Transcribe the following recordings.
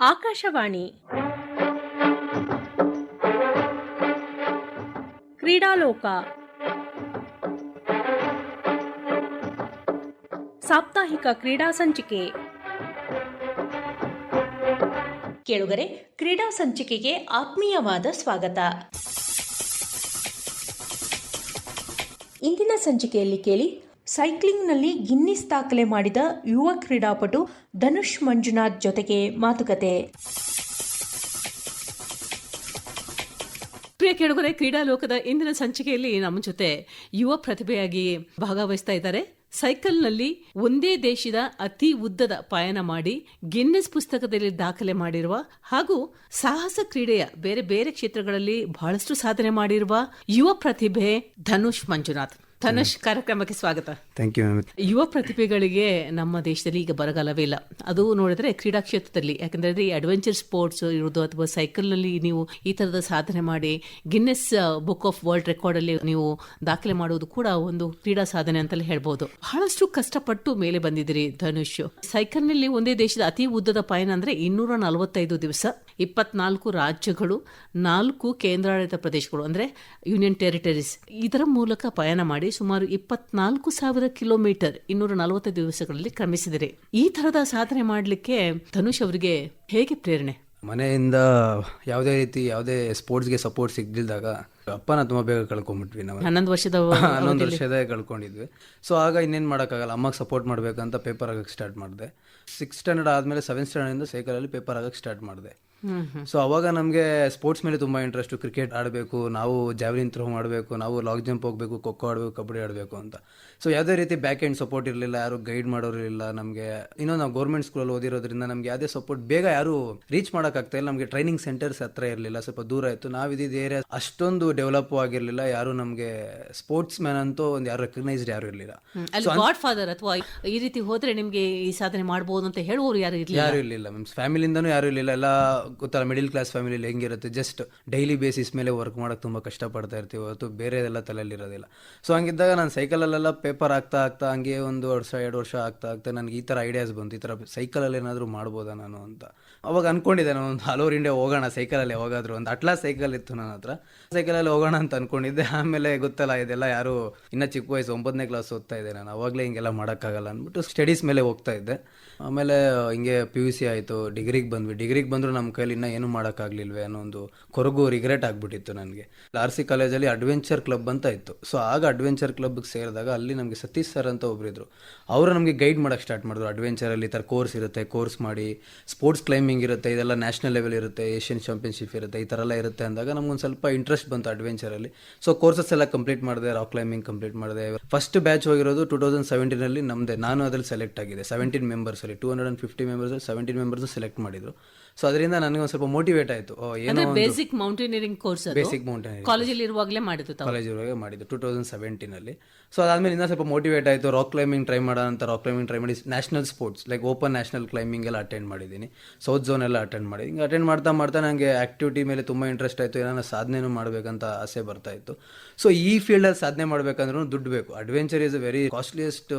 ಆಕಾಶವಾಣಿ. ಕ್ರೀಡಾಲೋಕ. ಸಾಪ್ತಾಹಿಕ ಕ್ರೀಡಾ ಸಂಚಿಕೆ. ಕೇಳುಗರೆ ಕ್ರೀಡಾ ಸಂಚಿಕೆಗೆ ಆತ್ಮೀಯವಾದ ಸ್ವಾಗತ. ಇಂದಿನ ಸಂಚಿಕೆಯಲ್ಲಿ ಕೇಳಿ ಸೈಕ್ಲಿಂಗ್ನಲ್ಲಿ ಗಿನ್ನಿಸ್ ದಾಖಲೆ ಮಾಡಿದ ಯುವ ಕ್ರೀಡಾಪಟು ಧನುಷ್ ಮಂಜುನಾಥ್ ಜೊತೆಗೆ ಮಾತುಕತೆ. ಪ್ರಿಯ ಕೇಳುಗರೆ, ಕ್ರೀಡಾ ಲೋಕದ ಇಂದಿನ ಸಂಚಿಕೆಯಲ್ಲಿ ನಮ್ಮ ಜೊತೆ ಯುವ ಪ್ರತಿಭೆಯಾಗಿ ಭಾಗವಹಿಸ್ತಾ ಇದ್ದಾರೆ. ಸೈಕಲ್ನಲ್ಲಿ ಒಂದೇ ದೇಶದ ಅತಿ ಉದ್ದದ ಪಯಣ ಮಾಡಿ ಗಿನ್ನೆಸ್ ಪುಸ್ತಕದಲ್ಲಿ ದಾಖಲೆ ಮಾಡಿರುವ ಹಾಗೂ ಸಾಹಸ ಕ್ರೀಡೆಯ ಬೇರೆ ಬೇರೆ ಕ್ಷೇತ್ರಗಳಲ್ಲಿ ಬಹಳಷ್ಟು ಸಾಧನೆ ಮಾಡಿರುವ ಯುವ ಪ್ರತಿಭೆ ಧನುಷ್ ಮಂಜುನಾಥ್. ಧನುಷ್ ಕಾರ್ಯಕ್ರಮಕ್ಕೆ ಸ್ವಾಗತ ಥ್ಯಾಂಕ್ ಯು ಯುವ ಪ್ರತಿಭೆಗಳಿಗೆ ನಮ್ಮ ದೇಶದಲ್ಲಿ ಈಗ ಬರಗಾಲವೇ ಇಲ್ಲ. ಅದು ನೋಡಿದ್ರೆ ಕ್ರೀಡಾ ಕ್ಷೇತ್ರದಲ್ಲಿ ಯಾಕಂದ್ರೆ ಈ ಅಡ್ವೆಂಚರ್ ಸ್ಪೋರ್ಟ್ಸ್ ಇರೋದು ಅಥವಾ ಸೈಕಲ್ನಲ್ಲಿ ನೀವು ಈ ತರದ ಸಾಧನೆ ಮಾಡಿ Guinness book of world record ಅಲ್ಲಿ ನೀವು ದಾಖಲೆ ಮಾಡುವುದು ಕೂಡ ಒಂದು ಕ್ರೀಡಾ ಸಾಧನೆ ಅಂತಲೇ ಹೇಳ್ಬೋದು. ಬಹಳಷ್ಟು ಕಷ್ಟಪಟ್ಟು ಮೇಲೆ ಬಂದಿದ್ದೀರಿ ಧನುಷ್ ಸೈಕಲ್ನಲ್ಲಿ ಒಂದೇ ದೇಶದ ಅತಿ ಉದ್ದದ ಪಯಣ ಅಂದ್ರೆ ಇನ್ನೂರ ನಲವತ್ತೈದು ದಿವಸ ಇಪ್ಪತ್ನಾಲ್ಕು ರಾಜ್ಯಗಳು ನಾಲ್ಕು ಕೇಂದ್ರಾಡಳಿತ ಪ್ರದೇಶಗಳು ಅಂದ್ರೆ ಯೂನಿಯನ್ ಟೆರಿಟರೀಸ್ ಇದರ ಮೂಲಕ ಪಯಣ ಮಾಡಿ ಸುಮಾರು ಇಪ್ಪತ್ನಾಲ್ಕು ಸಾವಿರ ಕಿಲೋಮೀಟರ್ ಇನ್ನೂರ ನಲವತ್ತೈದು ದಿವಸಗಳಲ್ಲಿ ಕ್ರಮಿಸಿದರೆ. ಈ ತರದ ಸಾಧನೆ ಮಾಡಲಿಕ್ಕೆ ಧನುಷ್ ಅವರಿಗೆ ಹೇಗೆ ಪ್ರೇರಣೆ? ಮನೆಯಿಂದ ಯಾವುದೇ ರೀತಿ ಯಾವುದೇ ಸ್ಪೋರ್ಟ್ಸ್ಗೆ ಸಪೋರ್ಟ್ ಸಿಗ್ದಿಲ್ದಾಗ ಅಪ್ಪನ ತುಂಬ ಬೇಗ ಕಳ್ಕೊಂಡ್ಬಿಟ್ವಿ ನಾವು. ಹನ್ನೊಂದು ವರ್ಷದ ಹನ್ನೊಂದು ವರ್ಷದ ಕಳ್ಕೊಂಡಿದ್ವಿ. ಸೊ ಆಗ ಇನ್ನೇನು ಮಾಡೋಕ್ಕಾಗಲ್ಲ. ಅಮ್ಮಗೆ ಸಪೋರ್ಟ್ ಮಾಡಬೇಕಂತ ಪೇಪರ್ ಆಗಕ್ಕೆ ಸ್ಟಾರ್ಟ್ ಮಾಡಿದೆ. ಸಿಕ್ಸ್ ಸ್ಟ್ಯಾಂಡರ್ಡ್ ಆದಮೇಲೆ ಸೆವೆಂತ್ ಸ್ಟ್ಯಾಂಡರ್ಡಿಂದ ಸೈಕಲಲ್ಲಿ ಪೇಪರ್ ಆಗಕ್ಕೆ ಸ್ಟಾರ್ಟ್ ಮಾಡಿದೆ. ಸೊ ಅವಾಗ ನಮಗೆ ಸ್ಪೋರ್ಟ್ಸ್ ಮೇಲೆ ತುಂಬ ಇಂಟ್ರೆಸ್ಟು ಕ್ರಿಕೆಟ್ ಆಡಬೇಕು ನಾವು ಜಾವ್ಲಿನ್ ಥ್ರೋ ಮಾಡಬೇಕು ನಾವು ಲಾಂಗ್ ಜಂಪ್ ಹೋಗಬೇಕು ಖೋಖೋ ಆಡಬೇಕು ಕಬಡ್ಡಿ ಆಡಬೇಕು ಅಂತ. ಸೊ ಯಾವುದೇ ರೀತಿ ಬ್ಯಾಕ್ ಎಂಡ್ ಸಪೋರ್ಟ್ ಇರಲಿಲ್ಲ ಯಾರು ಗೈಡ್ ಮಾಡೋರು ಇಲ್ಲ ನಮಗೆ ಇನ್ನೂ ನಾವು ಗೌರ್ಮೆಂಟ್ ಸ್ಕೂಲಲ್ಲಿ ಓದಿರೋದ್ರಿಂದ ನಮಗೆ ಯಾವುದೇ ಸಪೋರ್ಟ್ ಬೇಗ ಯಾರು ರೀಚ್ ಮಾಡೋಕ್ಕಾಗ್ತಾ ಇಲ್ಲ. ನಮಗೆ ಟ್ರೈನಿಂಗ್ ಸೆಂಟರ್ಸ್ ಹತ್ರ ಇರಲಿಲ್ಲ ಸ್ವಲ್ಪ ದೂರ ಇತ್ತು. ನಾವು ಇದ್ದಿದ್ದ ಏರಿಯಾ ಅಷ್ಟೊಂದು ಡೆವಲಪ್ ಆಗಿರಲಿಲ್ಲ ಯಾರು ನಮಗೆ ಸ್ಪೋರ್ಟ್ಸ್ ಮ್ಯಾನ್ ಅಂತೂ ಒಂದು ಯಾರು ರೆಕಗ್ನೈಸ್ಡ್ ಯಾರು ಇರಲಿಲ್ಲ. ಗಾಡ್ ಫಾದರ್ ಅಥವಾ ಈ ರೀತಿ ಹೋದರೆ ನಿಮಗೆ ಈ ಸಾಧನೆ ಮಾಡಬಹುದು ಅಂತ ಹೇಳುವವರು ಯಾರು ಇರಲಿಲ್ಲ? ಯಾರು ಇರಲಿಲ್ಲ. ಮೀನ್ಸ್ ಫ್ಯಾಮಿಲಿಯಿಂದನೂ ಯಾರು ಇರಲಿಲ್ಲ. ಎಲ್ಲ ಗೊತ್ತಲ್ಲ ಮಿಡಿಲ್ ಕ್ಲಾಸ್ ಫ್ಯಾಮಿಲಿಯಲ್ಲಿ ಹೆಂಗಿರುತ್ತೆ ಜಸ್ಟ್ ಡೈಲಿ ಬೇಸಿಸ್ ಮೇಲೆ ವರ್ಕ್ ಮಾಡೋಕೆ ತುಂಬ ಕಷ್ಟಪಡ್ತಾ ಇರ್ತೀವಿ. ಹೊರತು ಬೇರೆದೆಲ್ಲ ತಲೆಯಲ್ಲಿರೋದಿಲ್ಲ. ಸೊ ಹಂಗಿದ್ದಾಗ ನಾನು ಸೈಕಲಲ್ಲೆಲ್ಲ ಪೇಪರ್ ಆಗ್ತಾ ಆಗ್ತಾ ಹಂಗೆ ಒಂದು ವರ್ಷ, ಎರಡು ವರ್ಷ ಆಗ್ತಾ ಆಗ್ತಾ ನನಗೆ ಈ ಥರ ಐಡಿಯಾಸ್ ಬಂತು. ಈ ಥರ ಸೈಕಲಲ್ಲಿ ಏನಾದರೂ ಮಾಡ್ಬೋದಾ ನಾನು ಅಂತ. ಅವಾಗ ಅಂದ್ಕೊಂಡಿದ್ದೆ ನಾನು ಒಂದು ಹಲೋರ್ ಇಂಡಿಯಾ ಹೋಗೋಣ ಸೈಕಲಲ್ಲಿ ಹೋಗಾದ್ರು ಒಂದು ಅಟ್ಲಾ ಸೈಕಲ್ ಇತ್ತು ನನ್ನ ಹತ್ರ. ಸೈಕಲಲ್ಲಿ ಹೋಗೋಣ ಅಂತ ಅಂದ್ಕೊಂಡಿದ್ದೆ ಆಮೇಲೆ ಗೊತ್ತಲ್ಲ, ಇದೆಲ್ಲ ಯಾರು, ಇನ್ನ ಚಿಕ್ಕ ವಯಸ್ಸು ಒಂಬತ್ತನೇ ಕ್ಲಾಸ್ ಓದ್ತಾ ಇದ್ದೆ ನಾನು. ಅವಾಗಲೇ ಹಿಂಗೆಲ್ಲ ಮಾಡೋಕ್ಕಾಗಲ್ಲ ಅಂದ್ಬಿಟ್ಟು ಸ್ಟಡೀಸ್ ಮೇಲೆ ಹೋಗ್ತಾ ಇದ್ದೆ. ಆಮೇಲೆ, ಹಿಂಗೆ ಪಿ ಯು ಸಿ ಆಯಿತು ಡಿಗ್ರಿಗೆ ಬಂದ್ವಿ. ಡಿಗ್ರಿಗೆ ಬಂದರೂ ನಮ್ಮ ಕೈಲಿ ಇನ್ನೂ ಏನು ಮಾಡೋಕ್ಕಾಗಲಿಲ್ವೇ ಅನ್ನೋ ಒಂದು ಕೊರಗು ರಿಗ್ರೆಟ್ ಆಗಿಬಿಟ್ಟಿತ್ತು ನನಗೆ. ಆರ್ ಸಿ ಕಾಲೇಜಲ್ಲಿ ಅಡ್ವೆಂಚರ್ ಕ್ಲಬ್ ಅಂತ ಇತ್ತು. ಸೊ ಆಗ ಅಡ್ವೆಂಚರ್ ಕ್ಲಬ್ಗೆ ಸೇರಿದಾಗ ಅಲ್ಲಿ ನಮಗೆ ಸತೀಶ್ ಸರ್ ಅಂತ ಒಬ್ಬರಿದ್ರು ಅವರು ನಮಗೆ ಗೈಡ್ ಮಾಡೋಕ್ಕೆ ಸ್ಟಾರ್ಟ್ ಮಾಡಿದ್ರು. ಅಡ್ವೆಂಚರಲ್ಲಿ ಈ ಥರ ಕೋರ್ಸ್ ಇರುತ್ತೆ ಕೋರ್ಸ್ ಮಾಡಿ ಸ್ಪೋರ್ಟ್ಸ್ ಕ್ಲೈಂಬಿಂಗ್ ಇರುತ್ತೆ, ಇದೆಲ್ಲ ನ್ಯಾಷನಲ್ ಲೆವೆಲ್ ಇರುತ್ತೆ ಏಷ್ಯನ್ ಚಾಂಪಿಯನ್ಶಿಪ್ ಇರುತ್ತೆ, ಈ ಥರ ಎಲ್ಲ ಇರುತ್ತೆ ಅಂದಾಗ ನಮ್ಗೊಂದು ಸ್ವಲ್ಪ ಇಂಟ್ರೆಸ್ಟ್ ಬಂತು ಅಡ್ವೆಂಚರಲ್ಲಿ ಸೊ ಕೋರ್ಸಸ್ ಎಲ್ಲ ಕಂಪ್ಲೀಟ್ ಮಾಡಿದೆ ರಾಕ್ ಕ್ಲೈಂಬಿಂಗ್ ಕಂಪ್ಲೀಟ್ ಮಾಡಿದೆ. ಫಸ್ಟ್ ಬ್ಯಾಚ್ ಹೋಗಿರೋದು ಟೂ ತೌಸಂಡ್ ಸೆವೆಂಟೀನಲ್ಲಿ ನಮ್ಮದೇ ನಾನು ಅದರಲ್ಲಿ ಸೆಲೆಕ್ಟ್ ಆಗಿದೆ seventeen ಮೆಂಬರ್ಸಲ್ಲಿ two hundred and fifty members seventeen members select ಮಾಡಿದ್ರು. ಸೊ ಅದರಿಂದ ನನಗೆ ಒಂದು ಸ್ವಲ್ಪ ಮೋಟಿವೇಟ್ ಆಯಿತು. ಏನೋ basic mountaineering course basic mountaineering ಕಾಲೇಜಲ್ಲಿ ಇರುವಾಗಲೇ ಮಾಡಿದ್ದು ಕಾಲೇಜ್ ಇರುವಾಗ ಮಾಡಿದ್ದು ಟೂ ತೌಸಂಡ್ ಸೆವೆಂಟೀನಲ್ಲಿ ಸೊ ಅದಾದ್ಮೇಲೆ ಇನ್ನೂ ಸ್ವಲ್ಪ ಮೋಟಿವೇಟ್ ಆಯಿತು. ರಾಕ್ ಕ್ಲೈಂಬಿಂಗ್ ಟ್ರೈ ಮಾಡೋಣ ಅಂತ ರಾಕ್ ಕ್ಲೈಂಬಿಂಗ್ ಟ್ರೈ ಮಾಡಿ national sports like open national climbing ಎಲ್ಲ ಅಟೆಂಡ್ ಮಾಡಿದ್ದೀನಿ. ಸೌತ್ ಝೋನ್ ಎಲ್ಲ ಅಟೆಂಡ್ ಮಾಡಿ ಹಿಂಗೆ ಅಟೆಂಡ್ ಮಾಡ್ತಾ ಮಾಡ್ತಾ ನನಗೆ ಆಕ್ಟಿವಿಟಿ ಮೇಲೆ ತುಂಬ ಇಂಟ್ರೆಸ್ಟ್ ಆಯಿತು. ಏನಾರ ಸಾಧನೆನೂ ಮಾಡಬೇಕಂತ ಆಸೆ ಬರ್ತಾ ಇತ್ತು. ಸೊ ಈ ಫೀಲ್ಡಲ್ಲಿ ಸಾಧನೆ ಮಾಡಬೇಕಂದ್ರೂ ದುಡ್ಡು ಬೇಕು. Adventure is very costliest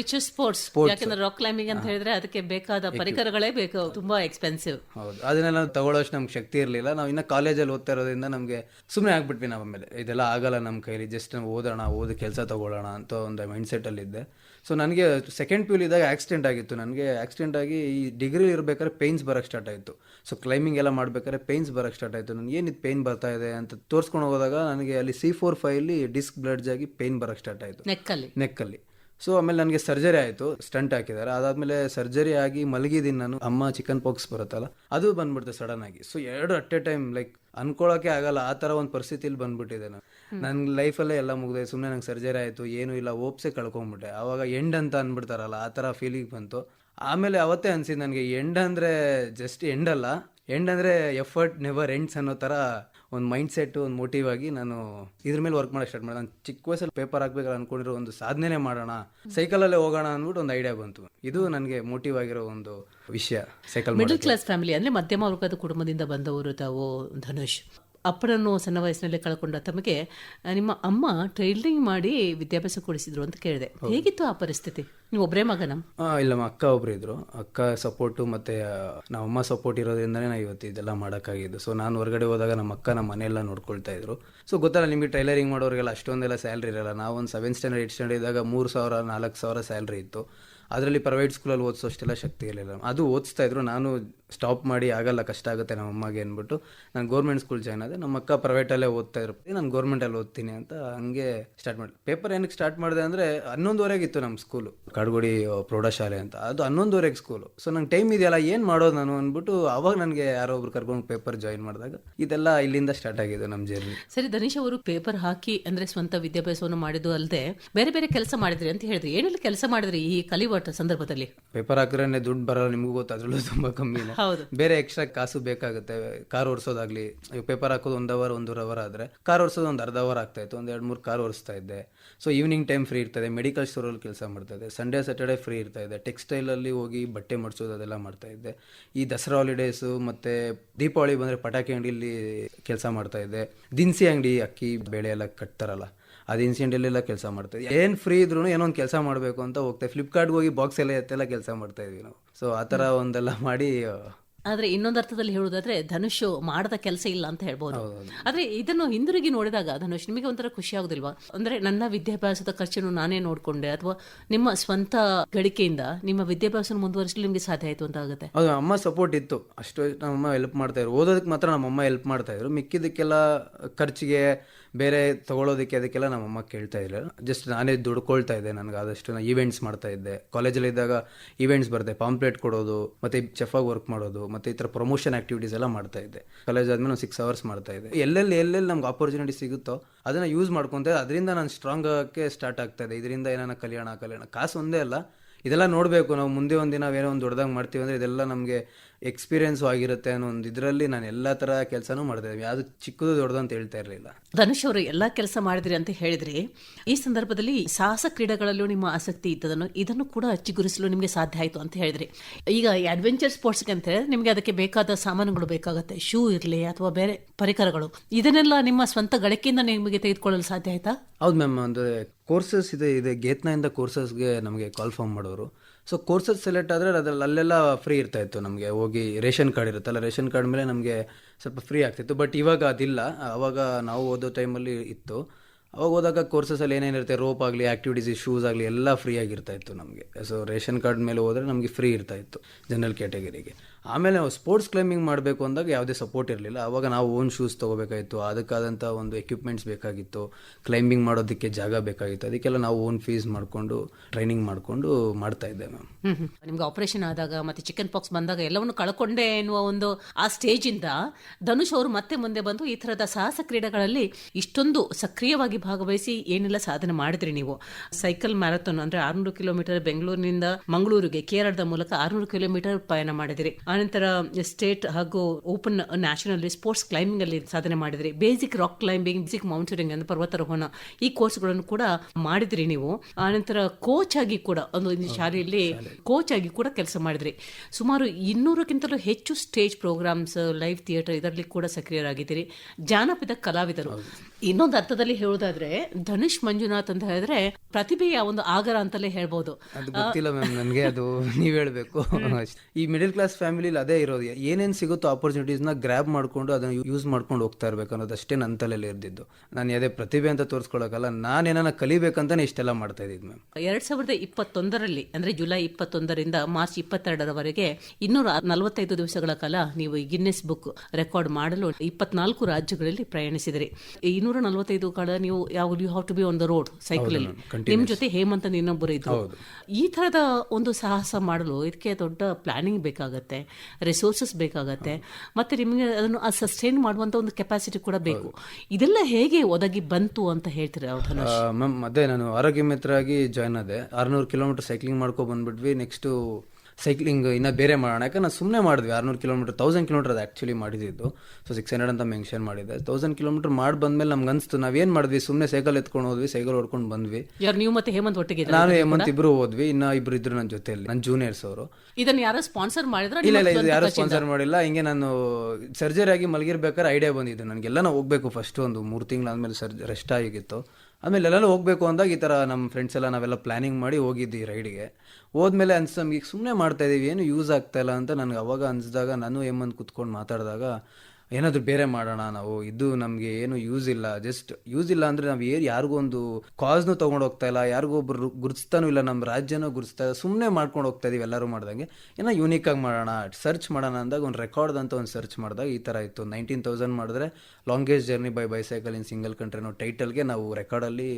richest sports ಯಾಕಂದ್ರೆ ರಾಕ್ ಕ್ಲೈಂಬಿಂಗ್ ಅಂತ ಹೇಳಿದ್ರೆ ಅದಕ್ಕೆ ಬೇಕಾದ ಪರಿಕರಗಳೇ ಬೇಕು. ತುಂಬಾ ಎಕ್ಸ್ಪೆನ್ಸಿವ್ ಹೌದು. ಅದನ್ನೆಲ್ಲ ತಗೊಳ್ಳೋಷ್ಟು ನಮ್ಗೆ ಶಕ್ತಿ ಇರಲಿಲ್ಲ. ನಾವು ಇನ್ನ ಕಾಲೇಜಲ್ಲಿ ಓದ್ತಾ ಇರೋದ್ರಿಂದ ನಮಗೆ ಸುಮ್ಮನೆ ಆಗ್ಬಿಟ್ವಿ ನಾವು ಆಮೇಲೆ. ಇದೆಲ್ಲ ಆಗಲ್ಲ ನಮ್ಮ ಕೈಲಿ. ಜಸ್ಟ್ ನಾವು ಓದೋಣ ಓದಿ ಕೆಲಸ ತಗೊಳ್ಳೋಣ ಅಂತ ಒಂದು ಮೈಂಡ್ ಸೆಟ್ ಅಲ್ಲಿದ್ದೆ ಸೊ ನನಗೆ ಸೆಕೆಂಡ್ ಪ್ಯೂಲ್ ಇದ್ದಾಗ ಆಕ್ಸಿಡೆಂಟ್ ಆಗಿತ್ತು. ನನಗೆ ಆಕ್ಸಿಡೆಂಟ್ ಆಗಿ ಈ ಡಿಗ್ರಿ ಇರಬೇಕಾದ್ರೆ ಪೇನ್ಸ್ ಬರೋಕ್ಕೆ ಸ್ಟಾರ್ಟ್ ಆಯಿತು. ಸೊ ಕ್ಲೈಂಬಿಂಗ್ ಎಲ್ಲ ಮಾಡಬೇಕಾದ್ರೆ ಪೇನ್ಸ್ ಬರೋಕ್ಕೆ ಸ್ಟಾರ್ಟ್ ಆಯಿತು. ನನಗೆ ಏನಿದು ಪೇನ್ ಬರ್ತಾ ಇದೆ ಅಂತ ತೋರಿಸ್ಕೊಂಡು ಹೋದಾಗ ನನಗೆ ಅಲ್ಲಿ C four five disc bulge ಆಗಿ ಪೇನ್ ಬರೋಕ್ಕೆ ಸ್ಟಾರ್ಟ್ ಆಯಿತು. ನೆಕ್ಕಲ್ಲಿ. ನೆಕ್ಕಲ್ಲಿ. ಸೊ ಆಮೇಲೆ ನನಗೆ ಸರ್ಜರಿ ಆಯಿತು ಸ್ಟಂಟ್ ಹಾಕಿದ್ದಾರೆ ಅದಾದಮೇಲೆ ಸರ್ಜರಿ ಆಗಿ ಮಲಗಿದ್ದೀನಿ ನಾನು. ಅಮ್ಮ ಚಿಕನ್ ಪಾಕ್ಸ್ ಬರುತ್ತಲ್ಲ ಅದು ಬಂದ್ಬಿಡ್ತು ಸಡನ್ ಆಗಿ. ಸೊ ಎರಡು ಅಟ್ ಎ ಟೈಮ್ ಲೈಕ್ ಅನ್ಕೊಳ್ಳೋಕೆ ಆಗಲ್ಲ. ಆ ಥರ ಒಂದು ಪರಿಸ್ಥಿತಿಲಿ ಬಂದ್ಬಿಟ್ಟಿದೆ ನಾನು. ನನ್ನ ಲೈಫಲ್ಲೇ ಎಲ್ಲ ಮುಗಿದೆ ಸುಮ್ಮನೆ ನಂಗೆ ಸರ್ಜರಿ ಆಯಿತು ಏನೂ ಇಲ್ಲ ಓಪ್ಸೆ ಕಳ್ಕೊಂಬಿಟ್ಟೆ. ಆವಾಗ ಎಂಡ್ ಅಂತ ಅಂದ್ಬಿಡ್ತಾರಲ್ಲ ಆ ಥರ ಫೀಲಿಂಗ್ ಬಂತು. ಆಮೇಲೆ ಅವತ್ತೇ ಅನಿಸಿದ್ದು ನನಗೆ ಎಂಡ್ ಅಂದರೆ ಜಸ್ಟ್ ಎಂಡ್ ಅಲ್ಲ. ಎಂಡ್ ಅಂದರೆ ಎಫರ್ಟ್ ನೆವರ್ ಎಂಡ್ಸ್ ಅನ್ನೋ ಥರ ಒಂದು ಮೈಂಡ್ ಸೆಟ್ ಒಂದು ಮೋಟಿವ್ ಆಗಿ ನಾನು ಇದ್ರ ಮೇಲೆ ವರ್ಕ್ ಮಾಡೋಕೆ ಸ್ಟಾರ್ಟ್ ಮಾಡಿದೆ. ನಾನು ಚಿಕ್ಕ ವಯಸ್ಸಲ್ಲಿ ಪೇಪರ್ ಹಾಕ್ಬೇಕಲ್ಲ ಅನ್ಕೊಂಡಿರೋ ಒಂದು ಸಾಧನೆ ಮಾಡೋಣ ಸೈಕಲಲ್ಲೇ ಹೋಗೋಣ ಅಂದ್ಬಿಟ್ಟು ಒಂದು ಐಡಿಯಾ ಬಂತು. ಇದು ನನಗೆ ಮೋಟಿವ್ ಆಗಿರೋ ಒಂದು ವಿಷಯ ಸೈಕಲ್ ಮಿಡಲ್ ಕ್ಲಾಸ್ ಫ್ಯಾಮಿಲಿ ಅಂದ್ರೆ ಮಧ್ಯಮ ವರ್ಗದ ಕುಟುಂಬದಿಂದ ಬಂದವರು ತಾವು ಧನುಷ್. ಅಪ್ಪನನ್ನು ಸಣ್ಣ ವಯಸ್ಸಿನಲ್ಲಿ ಕಳ್ಕೊಂಡ ತಮಗೆ ನಿಮ್ಮ ಅಮ್ಮ ಟ್ರೈಲಿಂಗ್ ಮಾಡಿ ವಿದ್ಯಾಭ್ಯಾಸ ಕೊಡಿಸಿದ್ರು ಅಂತ ಕೇಳಿದೆ. ಹೇಗಿತ್ತು ಆ ಪರಿಸ್ಥಿತಿ? ನೀವು ಒಬ್ಬರೇ ಮಗ ನಮ್ಮ ಇಲ್ಲ ಅಕ್ಕ ಒಬ್ರು ಇದ್ರು. ಅಕ್ಕ ಸಪೋರ್ಟು ಮತ್ತೆ ನಮ್ಮ ಅಮ್ಮ ಸಪೋರ್ಟ್ ಇರೋದ್ರಿಂದನೇ ನಾವು ಇವತ್ತು ಇದೆಲ್ಲ ಮಾಡೋಕ್ಕಾಗಿದ್ದು. ಸೊ ನಾನು ಹೊರಗಡೆ ಹೋದಾಗ ನಮ್ಮ ಅಕ್ಕ ನಮ್ಮ ಮನೆಯೆಲ್ಲ ನೋಡ್ಕೊಳ್ತಾ ಇದ್ರು. ಸೊ ಗೊತ್ತಲ್ಲ ನಿಮಗೆ ಟೈಲರಿಂಗ್ ಮಾಡೋರಿಗೆಲ್ಲ ಅಷ್ಟೊಂದೆಲ್ಲ ಸ್ಯಾಲ್ರಿ ಇರಲ್ಲ. ನಾವು ಒಂದು ಸೆವೆನ್ ಸ್ಟ್ಯಾಂಡರ್ಡ್ ಏಟ್ ಸ್ಟ್ಯಾಂಡರ್ಡ್ ಇದ್ದಾಗ ಮೂರು ಸಾವಿರ ನಾಲ್ಕು ಸಾವಿರ ಸ್ಯಾಲ್ರಿ ಇತ್ತು. ಅದರಲ್ಲಿ ಪ್ರೈವೇಟ್ ಸ್ಕೂಲಲ್ಲಿ ಓದಿಸೋ ಅಷ್ಟೆಲ್ಲ ಶಕ್ತಿ ಇರಲಿಲ್ಲ. ಅದು ಓದಿಸ್ತಾ ಇದ್ರು, ನಾನು ಸ್ಟಾಪ್ ಮಾಡಿ ಆಗಲ್ಲ, ಕಷ್ಟ ಆಗುತ್ತೆ ನಮ್ಮ ಅಮ್ಮಗೆ ಅಂದ್ಬಿಟ್ಟು ನಾನು ಗೌರ್ಮೆಂಟ್ ಸ್ಕೂಲ್ ಜಾಯ್ನ್ ಆದೆ. ನಮ್ಮ ಅಕ್ಕ ಪ್ರೈವೇಟಲ್ಲೇ ಓದ್ತಾ ಇದ್ರು ನಾನು ಗೌರ್ಮೆಂಟಲ್ಲಿ ಓದ್ತೀನಿ ಅಂತ ಹಂಗೆ ಸ್ಟಾರ್ಟ್ ಮಾಡಿ ಪೇಪರ್ ಏನಕ್ಕೆ ಸ್ಟಾರ್ಟ್ ಮಾಡಿದೆ ಅಂದರೆ ಹನ್ನೊಂದುವರೆಗೆ ಇತ್ತು ನಮ್ಮ ಸ್ಕೂಲು ಕಾಡ್ಗುಡಿ ಪ್ರೌಢಶಾಲೆ ಅಂತ. ಅದು ಹನ್ನೊಂದುವರೆಗೆ ಸ್ಕೂಲು ಸೊ ನಂಗೆ ಟೈಮ್ ಇದೆಯಲ್ಲ, ಏನು ಮಾಡೋದು ನಾನು ಅಂದ್ಬಿಟ್ಟು ಅವಾಗ ನನಗೆ ಯಾರೋ ಒಬ್ರು ಕರ್ಕೊಂಡು ಪೇಪರ್ ಜಾಯಿನ್ ಮಾಡಿದಾಗ ಇದೆಲ್ಲ ಇಲ್ಲಿಂದ ಸ್ಟಾರ್ಟ್ ಆಗಿದೆ ನಮ್ಮ ಜರ್ನಿ ಸರಿ, ಧನೀಶ್ ಅವರು ಪೇಪರ್ ಹಾಕಿ ಅಂದ್ರೆ ಸ್ವಂತ ವಿದ್ಯಾಭ್ಯಾಸವನ್ನು ಮಾಡಿದ್ದು ಅಲ್ಲದೆ ಬೇರೆ ಬೇರೆ ಕೆಲಸ ಮಾಡಿದ್ರಿ ಅಂತ ಹೇಳಿದ್ರಿ. ಏನೆಲ್ಲ ಕೆಲಸ ಮಾಡಿದ್ರಿ ಈ ಕಲಿಯುವ ಸಂದರ್ಭದಲ್ಲಿ? ಪೇಪರ್ ಹಾಕಿದ್ರೆ ದುಡ್ಡು ಬರಲ್ಲ ನಿಮಗೂ ಗೊತ್ತು ಅದರಲ್ಲೂ ತುಂಬ ಕಮ್ಮಿ ಹೌದು. ಬೇರೆ ಎಕ್ಸ್ಟ್ರಾ ಕಾಸು ಬೇಕಾಗುತ್ತೆ ಕಾರ್ ಓಡಿಸೋದಾಗ್ಲಿ ಪೇಪರ್ ಹಾಕೋದು ಒಂದು ಅವರ್ ಒಂದೂವರೆ ಅವರ್ ಆದರೆ ಕಾರ್ ಓಡಿಸೋದು ಒಂದು ಅರ್ಧ ಅವರ್ ಆಗ್ತಾ ಇತ್ತು ಒಂದು ಎರಡು ಮೂರು ಕಾರ್ ಓಡಿಸ್ತಾ ಇದ್ದೆ. ಸೊ ಈವ್ನಿಂಗ್ ಟೈಮ್ ಫ್ರೀ ಇರ್ತದೆ ಮೆಡಿಕಲ್ ಸ್ಟೋರಲ್ಲಿ ಕೆಲಸ ಮಾಡ್ತಾ ಇದ್ದೆ ಸಂಡೇ ಸ್ಯಾಟರ್ಡೆ ಫ್ರೀ ಇರ್ತಾ ಇದೆ ಟೆಕ್ಸ್ಟೈಲಲ್ಲಿ ಹೋಗಿ ಬಟ್ಟೆ ಮಡಿಸೋದು ಅದೆಲ್ಲ ಮಾಡ್ತಾ ಇದ್ದೆ. ಈ ದಸರಾ ಹಾಲಿಡೇಸು ಮತ್ತೆ ದೀಪಾವಳಿ ಬಂದ್ರೆ ಪಟಾಕಿ ಅಂಗಡಿಯಲ್ಲಿ ಕೆಲಸ ಮಾಡ್ತಾ ಇದ್ದೆ. ದಿನಸಿ ಅಂಗಡಿ ಅಕ್ಕಿ ಬೇಳೆ ಎಲ್ಲ ಕಟ್ತಾರಲ್ಲ ಅದು ಇನ್ಸಿಡೆಂಟಲ್ಲೆಲ್ಲ ಕೆಲಸ ಮಾಡ್ತಾ ಏನು ಫ್ರೀ ಇದ್ರೂ ಏನೋ ಒಂದು ಕೆಲಸ ಮಾಡಬೇಕು ಅಂತ ಹೋಗ್ತಾ ಫ್ಲಿಪ್ಕಾರ್ಟ್ಗೆ ಹೋಗಿ ಬಾಕ್ಸ್ ಎಲ್ಲ ಎತ್ತೆಲ್ಲ ಕೆಲಸ ಮಾಡ್ತಾ ಇದ್ವಿ ನಾವು. ಸೊ ಆ ಥರ ಒಂದೆಲ್ಲ ಮಾಡಿ ಆದ್ರೆ ಇನ್ನೊಂದು ಅರ್ಥದಲ್ಲಿ ಹೇಳೋದಾದ್ರೆ ಧನುಷ್ ಮಾಡದ ಕೆಲಸ ಇಲ್ಲ ಅಂತ ಹೇಳ್ಬೋದು. ಆದ್ರೆ ಇದನ್ನು ಹಿಂದಿರುಗಿ ನೋಡಿದಾಗ ಧನುಷ್ ನಿಮಗೆ ಒಂಥರ ಖುಷಿ ಆಗುದಿಲ್ವಾ? ಅಂದ್ರೆ ನನ್ನ ವಿದ್ಯಾಭ್ಯಾಸದ ಖರ್ಚನ್ನು ನಾನೇ ನೋಡ್ಕೊಂಡೆ ಅಥವಾ ನಿಮ್ಮ ಸ್ವಂತ ಗಳಿಕೆಯಿಂದ ನಿಮ್ಮ ವಿದ್ಯಾಭ್ಯಾಸ ಮುಂದುವರಿಸಲು ನಿಮಗೆ ಸಾಧ್ಯ ಆಯ್ತು ಅಂತ ಆಗುತ್ತೆ. ಹೌದು ಅಮ್ಮ ಸಪೋರ್ಟ್ ಇತ್ತು. ಅಷ್ಟು ನಮ್ಮಮ್ಮ ಹೆಲ್ಪ್ ಮಾಡ್ತಾ ಇದ್ರು. ಓದೋದಕ್ಕೆ ಮಾತ್ರ ನಮ್ಮಮ್ಮ ಹೆಲ್ಪ್ ಮಾಡ್ತಾ ಇದ್ರು. ಮಿಕ್ಕಿದ್ದಕ್ಕೆಲ್ಲ ಖರ್ಚಿಗೆ ಬೇರೆ ತಗೊಳ್ಳೋದಕ್ಕೆ ಅದಕ್ಕೆಲ್ಲ ನಮ್ಮಮ್ಮ ಕೇಳ್ತಾ ಇದ್ದಿಲ್ಲ ಜಸ್ಟ್ ನಾನೇ ದುಡ್ಕೊಳ್ತಾ ಇದ್ದೆ ನನಗೆ ಆದಷ್ಟು. ನಾನು ಈವೆಂಟ್ಸ್ ಮಾಡ್ತಾ ಇದ್ದೆ. ಕಾಲೇಜಲ್ಲಿ ಇದ್ದಾಗ ಈವೆಂಟ್ಸ್ ಬರುತ್ತೆ ಪಾಂಪ್ಲೇಟ್ ಕೊಡೋದು, ಮತ್ತೆ ಚೆಫಾಗಿ ವರ್ಕ್ ಮಾಡೋದು, ಮತ್ತೆ ಈ ಥರ ಪ್ರಮೋಷನ್ ಆಕ್ಟಿವಿಟೀಸ್ ಎಲ್ಲ ಮಾಡ್ತಾ ಇದ್ದೆ. ಕಾಲೇಜ್ ಆದ್ಮೇಲೆ ನಾನು ಸಿಕ್ಸ್ ಅವರ್ಸ್ ಮಾಡ್ತಾ ಇದ್ದೆ. ಎಲ್ಲೆಲ್ಲಿ ಎಲ್ಲೆಲ್ಲಿ ನಮ್ಗೆ ಆಪರ್ಚುನಿಟಿ ಸಿಗುತ್ತೋ ಅದನ್ನು ಯೂಸ್ ಮಾಡ್ಕೊತ ಅದರಿಂದ ನಾನು ಸ್ಟ್ರಾಂಗ್ ಆಗಕ್ಕೆ ಸ್ಟಾರ್ಟ್ ಆಗ್ತಾ ಇದೆ ಇದರಿಂದ ಏನಾನ ಕಲ್ಯಾಣ ಕಲ್ಯಾಣ. ಕಾಸು ಒಂದೇ ಅಲ್ಲ. ಇದೆಲ್ಲ ನೋಡಬೇಕು. ನಾವು ಮುಂದೆ ಒಂದು ದಿನ ಏನೋ ಒಂದು ದೊಡ್ಡದಾಗಿ ಮಾಡ್ತೀವಿ ಅಂದರೆ ಇದೆಲ್ಲ ನಮಗೆ ಎಕ್ಸ್ಪೀರಿಯನ್ಸು ಆಗಿರುತ್ತೆ ಅನ್ನೋ ಒಂದು ಇದರಲ್ಲಿ ನಾನು ಎಲ್ಲ ಥರ ಕೆಲಸನೂ ಮಾಡ್ತಾ ಇದ್ವಿ ಯಾವುದು ಚಿಕ್ಕದು ದೊಡ್ಡದು ಅಂತ ಹೇಳ್ತಾ ಇರಲಿಲ್ಲ. ಧನುಷ್ ಅವರು ಎಲ್ಲಾ ಕೆಲಸ ಮಾಡಿದ್ರಿ ಅಂತ ಹೇಳಿದ್ರಿ ಈ ಸಂದರ್ಭದಲ್ಲಿ ಸಾಹಸ ಕ್ರೀಡೆಗಳಲ್ಲೂ ನಿಮ್ಮ ಆಸಕ್ತಿ ಇದ್ದದನ್ನು ಇದನ್ನು ಕೂಡ ಅಚ್ಚಿಗುರಿಸಲು ನಿಮಗೆ ಸಾಧ್ಯ ಆಯಿತು ಅಂತ ಹೇಳಿದ್ರಿ. ಈಗ ಈ ಅಡ್ವೆಂಚರ್ ಸ್ಪೋರ್ಟ್ಸ್ಗೆ ಅಂತ ಹೇಳಿದ್ರೆ ನಿಮಗೆ ಅದಕ್ಕೆ ಬೇಕಾದ ಸಾಮಾನುಗಳು ಬೇಕಾಗುತ್ತೆ. ಶೂ ಇರಲಿ ಅಥವಾ ಬೇರೆ ಪರಿಕರಗಳು. ಇದನ್ನೆಲ್ಲ ನಿಮ್ಮ ಸ್ವಂತ ಗಳಿಕೆಯಿಂದ ನಿಮಗೆ ತೆಗೆದುಕೊಳ್ಳಲು ಸಾಧ್ಯ ಆಯ್ತಾ? ಹೌದು ಮ್ಯಾಮ್ ಒಂದು ಕೋರ್ಸಸ್ ಇದೆ ಇದೆ. ಗೇತ್ನಾಯಿಂದ ಕೋರ್ಸಸ್ಗೆ ನಮಗೆ ಕಾಲ್ ಫಾರ್ಮ್ ಮಾಡೋರು. ಸೊ ಕೋರ್ಸಸ್ ಸೆಲೆಕ್ಟ್ ಆದರೆ ಅದ್ರಲ್ಲಿ ಅಲ್ಲೆಲ್ಲ ಫ್ರೀ ಇರ್ತಾ ಇತ್ತು ನಮಗೆ. ಹೋಗಿ ರೇಷನ್ ಕಾರ್ಡ್ ಇರುತ್ತಲ್ಲ, ರೇಷನ್ ಕಾರ್ಡ್ ಮೇಲೆ ನಮಗೆ ಸ್ವಲ್ಪ ಫ್ರೀ ಆಗ್ತಿತ್ತು. ಬಟ್ ಇವಾಗ ಅದಿಲ್ಲ. ಅವಾಗ ನಾವು ಓದೋ ಟೈಮಲ್ಲಿ ಇತ್ತು. ಅವಾಗ ಹೋದಾಗ ಕೋರ್ಸಸಲ್ಲಿ ಏನೇನಿರುತ್ತೆ ರೋಪ್ ಆಗಲಿ ಆ್ಯಕ್ಟಿವಿಟೀಸ್ ಶೂಸ್ ಆಗಲಿ ಎಲ್ಲ ಫ್ರೀ ಆಗಿರ್ತಾ ಇತ್ತು ನಮಗೆ. ಸೊ ರೇಷನ್ ಕಾರ್ಡ್ ಮೇಲೆ ಹೋದರೆ ನಮಗೆ ಫ್ರೀ ಇರ್ತಾ ಇತ್ತು ಜನರಲ್ ಕ್ಯಾಟಗರಿಗೆ ಆಮೇಲೆ ನಾವು ಸ್ಪೋರ್ಟ್ಸ್ ಕ್ಲೈಂಬಿಂಗ್ ಮಾಡಬೇಕು ಅಂದಾಗ ಯಾವುದೇ ಸಪೋರ್ಟ್ ಇರಲಿಲ್ಲ. ಅವಾಗ ನಾವು ಓನ್ ಶೂಸ್ ತೊಗೋಬೇಕಾಗಿತ್ತು. ಅದಕ್ಕಾದಂಥ ಒಂದು ಎಕ್ವಿಪ್ಮೆಂಟ್ಸ್ ಬೇಕಾಗಿತ್ತು. ಕ್ಲೈಂಬಿಂಗ್ ಮಾಡೋದಕ್ಕೆ ಜಾಗ ಬೇಕಾಗಿತ್ತು. ಅದಕ್ಕೆಲ್ಲ ನಾವು ಓನ್ ಫೀಸ್ ಮಾಡಿಕೊಂಡು ಟ್ರೈನಿಂಗ್ ಮಾಡಿಕೊಂಡು ಮಾಡ್ತಾ ಇದ್ದೆ ಮ್ಯಾಮ್. ನಿಮ್ಗೆ ಆಪರೇಷನ್ ಆದಾಗ ಮತ್ತೆ ಚಿಕನ್ ಪಾಕ್ಸ್ ಬಂದಾಗ ಎಲ್ಲವನ್ನು ಕಳ್ಕೊಂಡೆ ಎನ್ನುವ ಒಂದು ಆ ಸ್ಟೇಜ್ ಇಂದ ಧನುಷ್ ಅವರು ಮತ್ತೆ ಮುಂದೆ ಬಂದು ಈ ತರದ ಸಾಹಸ ಕ್ರೀಡೆಗಳಲ್ಲಿ ಇಷ್ಟೊಂದು ಸಕ್ರಿಯವಾಗಿ ಭಾಗವಹಿಸಿ ಏನೆಲ್ಲ ಸಾಧನೆ ಮಾಡಿದ್ರಿ ನೀವು? ಸೈಕಲ್ ಮ್ಯಾರಥಾನ್ ಅಂದ್ರೆ ಆರ್ನೂರು ಕಿಲೋಮೀಟರ್ ಬೆಂಗಳೂರಿನಿಂದ ಮಂಗಳೂರಿಗೆ ಕೇರಳದ ಮೂಲಕ ಆರ್ನೂರು ಕಿಲೋಮೀಟರ್ ಪಯಣ ಮಾಡಿದಿರಿ. ಆನಂತರ ಸ್ಟೇಟ್ ಹಾಗೂ ಓಪನ್ ನ್ಯಾಷನಲ್ ಸ್ಪೋರ್ಟ್ಸ್ ಕ್ಲೈಂಬಿಂಗ್ ಅಲ್ಲಿ ಸಾಧನೆ ಮಾಡಿದ್ರಿ. Basic rock climbing basic mountaineering ಅಂದ್ರೆ ಪರ್ವತಾರೋಹಣ ಈ ಕೋರ್ಸ್ಗಳನ್ನು ಕೂಡ ಮಾಡಿದ್ರಿ ನೀವು. ಆನಂತರ ಕೋಚ್ ಆಗಿ ಕೂಡ ಒಂದು ಒಂದು ಶಾಲೆಯಲ್ಲಿ ಕೋಚ್ ಆಗಿ ಕೂಡ ಕೆಲಸ ಮಾಡಿದ್ರಿ. ಸುಮಾರು ಇನ್ನೂರಕ್ಕಿಂತಲೂ ಹೆಚ್ಚು ಸ್ಟೇಜ್ ಪ್ರೋಗ್ರಾಮ್ಸ್ ಲೈವ್ ಥಿಯೇಟರ್ ಇದರಲ್ಲಿ ಕೂಡ ಸಕ್ರಿಯರಾಗಿದ್ದೀರಿ. ಜಾನಪದ ಕಲಾವಿದರು. ಇನ್ನೊಂದು ಅರ್ಥದಲ್ಲಿ ಹೇಳೋದಾದ್ರೆ ಧನುಷ್ ಮಂಜುನಾಥ್ ಅಂತ ಹೇಳಿದ್ರೆ ಪ್ರತಿಭೆಯ ಒಂದು ಆಗರ ಅಂತಲೇ ಹೇಳ್ಬೋದು. ಅದು ಗೊತ್ತಿಲ್ಲ ಮ್ಯಾಮ್ ನನಗೆ ಅದು ನೀವು ಹೇಳಬೇಕು. ಈ ಮಿಡಲ್ ಕ್ಲಾಸ್ ಫ್ಯಾಮಿಲಿಲಿ ಅದೇ ಇರೋದು. ಏನೇನು ಸಿಗುತ್ತೋ ಆಪರ್ಚುನಿಟೀಸ್ನ ಗ್ರ್ಯಾಬ್ ಮಾಡ್ಕೊಂಡು ಅದನ್ನು ಯೂಸ್ ಮಾಡ್ಕೊಂಡು ಹೋಗ್ತಾ ಇರಬೇಕು ಅನ್ನೋದು ಅಷ್ಟೇ ನನ್ನ ತಲೆಯಲ್ಲಿ ಇರ್ದಿದ್ದು. ನಾನು ಯಾವುದೇ ಪ್ರತಿಭೆ ಅಂತ ತೋರಿಸ್ಕೊಳಕಲ್ಲ ನಾನೇನ ಕಲಿಬೇಕಂತಾನೆ ಇಷ್ಟೆಲ್ಲ ಮಾಡ್ತಾ ಇದ್ದೀನಿ ಮ್ಯಾಮ್. ಎರಡ್ ಸಾವಿರದ ಇಪ್ಪತ್ತೊಂದರಲ್ಲಿ ಅಂದ್ರೆ ಜುಲೈ ಇಪ್ಪತ್ತೊಂದರಿಂದ ಮಾರ್ಚ್ ಇಪ್ಪತ್ತೆರಡರವರೆಗೆ ಇನ್ನೂರ ನಲವತ್ತೈದು ದಿವಸಗಳ ಕಾಲ ನೀವು ಗಿನ್ನೆಸ್ ಬುಕ್ ರೆಕಾರ್ಡ್ ಮಾಡಲು ಇಪ್ಪತ್ನಾಲ್ಕು ರಾಜ್ಯಗಳಲ್ಲಿ ಪ್ರಯಾಣಿಸಿದಿರಿ. ಈ ಇನ್ನೂರ ನಲವತ್ತೈದು ಕಾಲ ನೀವು ಯಾವ you have to be on the road cycle ಅಲ್ಲಿ. ನಿಮ್ ಜೊತೆ ಹೇಮಂತ್ ಇನ್ನೊಬ್ಬರು ಇದ್ರು. ಈ ತರದ ಒಂದು ಸಾಹಸ ಮಾಡಲು ಇದಕ್ಕೆ ದೊಡ್ಡ ಪ್ಲಾನಿಂಗ್ ಬೇಕಾಗತ್ತೆ ರಿಸೋರ್ಸಸ್ ಬೇಕಾಗತ್ತೆ ಮತ್ತೆ ನಿಮಗೆ ಅದನ್ನು ಸಸ್ಟೈನ್ ಮಾಡುವಂತ ಒಂದು ಕೆಪಾಸಿಟಿ ಕೂಡ ಬೇಕು. ಇದೆಲ್ಲ ಹೇಗೆ ಒದಗಿ ಬಂತು ಅಂತ ಹೇಳ್ತೀರಾ ಮ್ಯಾಮ್ ಅದೇ ನಾನು ಆರೋಗ್ಯ ಮಿತ್ರ ಆಗಿ ಜಾಯ್ನ್ ಆದೆ. ಆರ್ನೂರು ಕಿಲೋಮೀಟರ್ ಸೈಕ್ಲಿಂಗ್ ಮಾಡ್ಕೊ ಬಂದ್ಬಿಟ್ವಿ. ನೆಕ್ಸ್ಟು ಸೈಕ್ಲಿಂಗ್ ಇನ್ನ ಬೇರೆ ಮಾಡೋಣ. ಯಾಕಂದ್ರೆ ನಾವು ಸುಮ್ಮನೆ ಮಾಡಿದ್ವಿ. ಆರ್ನೂರು ಕಿಲೋಮೀಟರ್ ತೌಸಂಡ್ ಕಿಲೋಮೀಟರ್ ಅದು ಆ್ಯಕ್ಚುಲಿ ಮಾಡಿದ್ದು ಸೊ ಸಿಕ್ಸ್ ಹಂಡ್ರೆಡ್ ಅಂತ ಮೆನ್ಷನ್ ಮಾಡಿದೆ. ತೌಸಂಡ್ ಕಿಲೋಮೀಟರ್ ಮಾಡಿ ಬಂದ್ಮೇಲೆ ನಮ್ಗೆ ಅನಿಸ್ತು ನಾವೇನು ಮಾಡಿದ್ವಿ? ಸುಮ್ಮನೆ ಸೈಕಲ್ ಎತ್ಕೊಂಡು ಹೋದ್ವಿ ಸೈಕಲ್ ಹೊಡ್ಕೊಂಡು ಬಂದ್ವಿ. ಯಾರು ನೀವು ಮತ್ತೆ ಹೇಮಂತ್ ಒಟ್ಟಿಗೆ? ನಾನು ಹೇಮಂತ್ ಇಬ್ರು ಹೋದ್ವಿ. ಇನ್ನ ಇಬ್ರು ಇದ್ರು ನನ್ನ ಜೊತೆಯಲ್ಲಿ. ನನ್ನ ಜೂನಿಯರ್ಸ್ ಅವರು. ಇದನ್ನ ಯಾರೋ ಸ್ಪಾನ್ಸರ್ ಮಾಡಿದ್ರೆ? ಇಲ್ಲ ಇಲ್ಲ ಇದು ಯಾರು ಸ್ಪಾನ್ಸರ್ ಮಾಡಿಲ್ಲ. ಹಿಂಗೆ ನಾನು ಸರ್ಜರಿ ಆಗಿ ಮಲಗಿರ್ಬೇಕಾದ್ರೆ ಐಡಿಯಾ ಬಂದಿದ್ದು. ನನಗೆಲ್ಲ ಹೋಗ್ಬೇಕು ಫಸ್ಟ್ ಒಂದು ಮೂರು ತಿಂಗಳಾದ್ಮೇಲೆ ಸರ್ಜ್ ರೆಸ್ಟ್ ಆಗಿತ್ತು. ಆಮೇಲೆ ಎಲ್ಲೆಲ್ಲ ಹೋಗಬೇಕು ಅಂದಾಗ ಈ ಥರ ನಮ್ಮ ಫ್ರೆಂಡ್ಸ್ ಎಲ್ಲ ನಾವೆಲ್ಲ ಪ್ಲಾನಿಂಗ್ ಮಾಡಿ ಹೋಗಿದ್ವಿ ರೈಡ್ಗೆ ಹೋದ್ಮೇಲೆ ಅನ್ಸ್ ನಮ್ಗೆ ಈಗ ಸುಮ್ಮನೆ ಮಾಡ್ತಾ ಇದ್ದೀವಿ ಏನು ಯೂಸ್ ಆಗ್ತಾ ಇಲ್ಲ ಅಂತ ನನಗೆ ಅವಾಗ ಅನಿಸಿದಾಗ ನಾನು ಹೇಮಂತ್ ಕುತ್ಕೊಂಡು ಮಾತಾಡಿದಾಗ ಏನಾದರೂ ಬೇರೆ ಮಾಡೋಣ ನಾವು, ಇದು ನಮಗೆ ಏನು ಯೂಸ್ ಇಲ್ಲ. ಜಸ್ಟ್ ಯೂಸ್ ಇಲ್ಲ ಅಂದರೆ ನಾವು ಏನು ಯಾರಿಗೂ ಒಂದು ಕಾಸ್ನು ತೊಗೊಂಡು ಹೋಗ್ತಾ ಇಲ್ಲ, ಯಾರಿಗೂ ಒಬ್ರು ಗುರುತಿಸ್ತಾನೂ ಇಲ್ಲ ನಮ್ಮ ರಾಜ್ಯನೂ ಗುರುತಿಸ್ತಾ ಸುಮ್ಮನೆ ಮಾಡ್ಕೊಂಡು ಹೋಗ್ತಾ ಇದೀವಿ ಎಲ್ಲರೂ ಮಾಡ್ದಂಗೆ. ಏನೋ ಆಗಿ ಮಾಡೋಣ ಸರ್ಚ್ ಮಾಡೋಣ ಅಂದಾಗ ಒಂದು ರೆಕಾರ್ಡ್ ಅಂತ ಒಂದು ಸರ್ಚ್ ಮಾಡಿದಾಗ ಈ ಥರ ಇತ್ತು. ನೈನ್ಟೀನ್ ತೌಸಂಡ್ ಮಾಡಿದ್ರೆ longest journey by bicycle in single country ಅನ್ನೋ ಟೈಟಲ್ಗೆ ನಾವು ರೆಕಾರ್ಡಲ್ಲಿ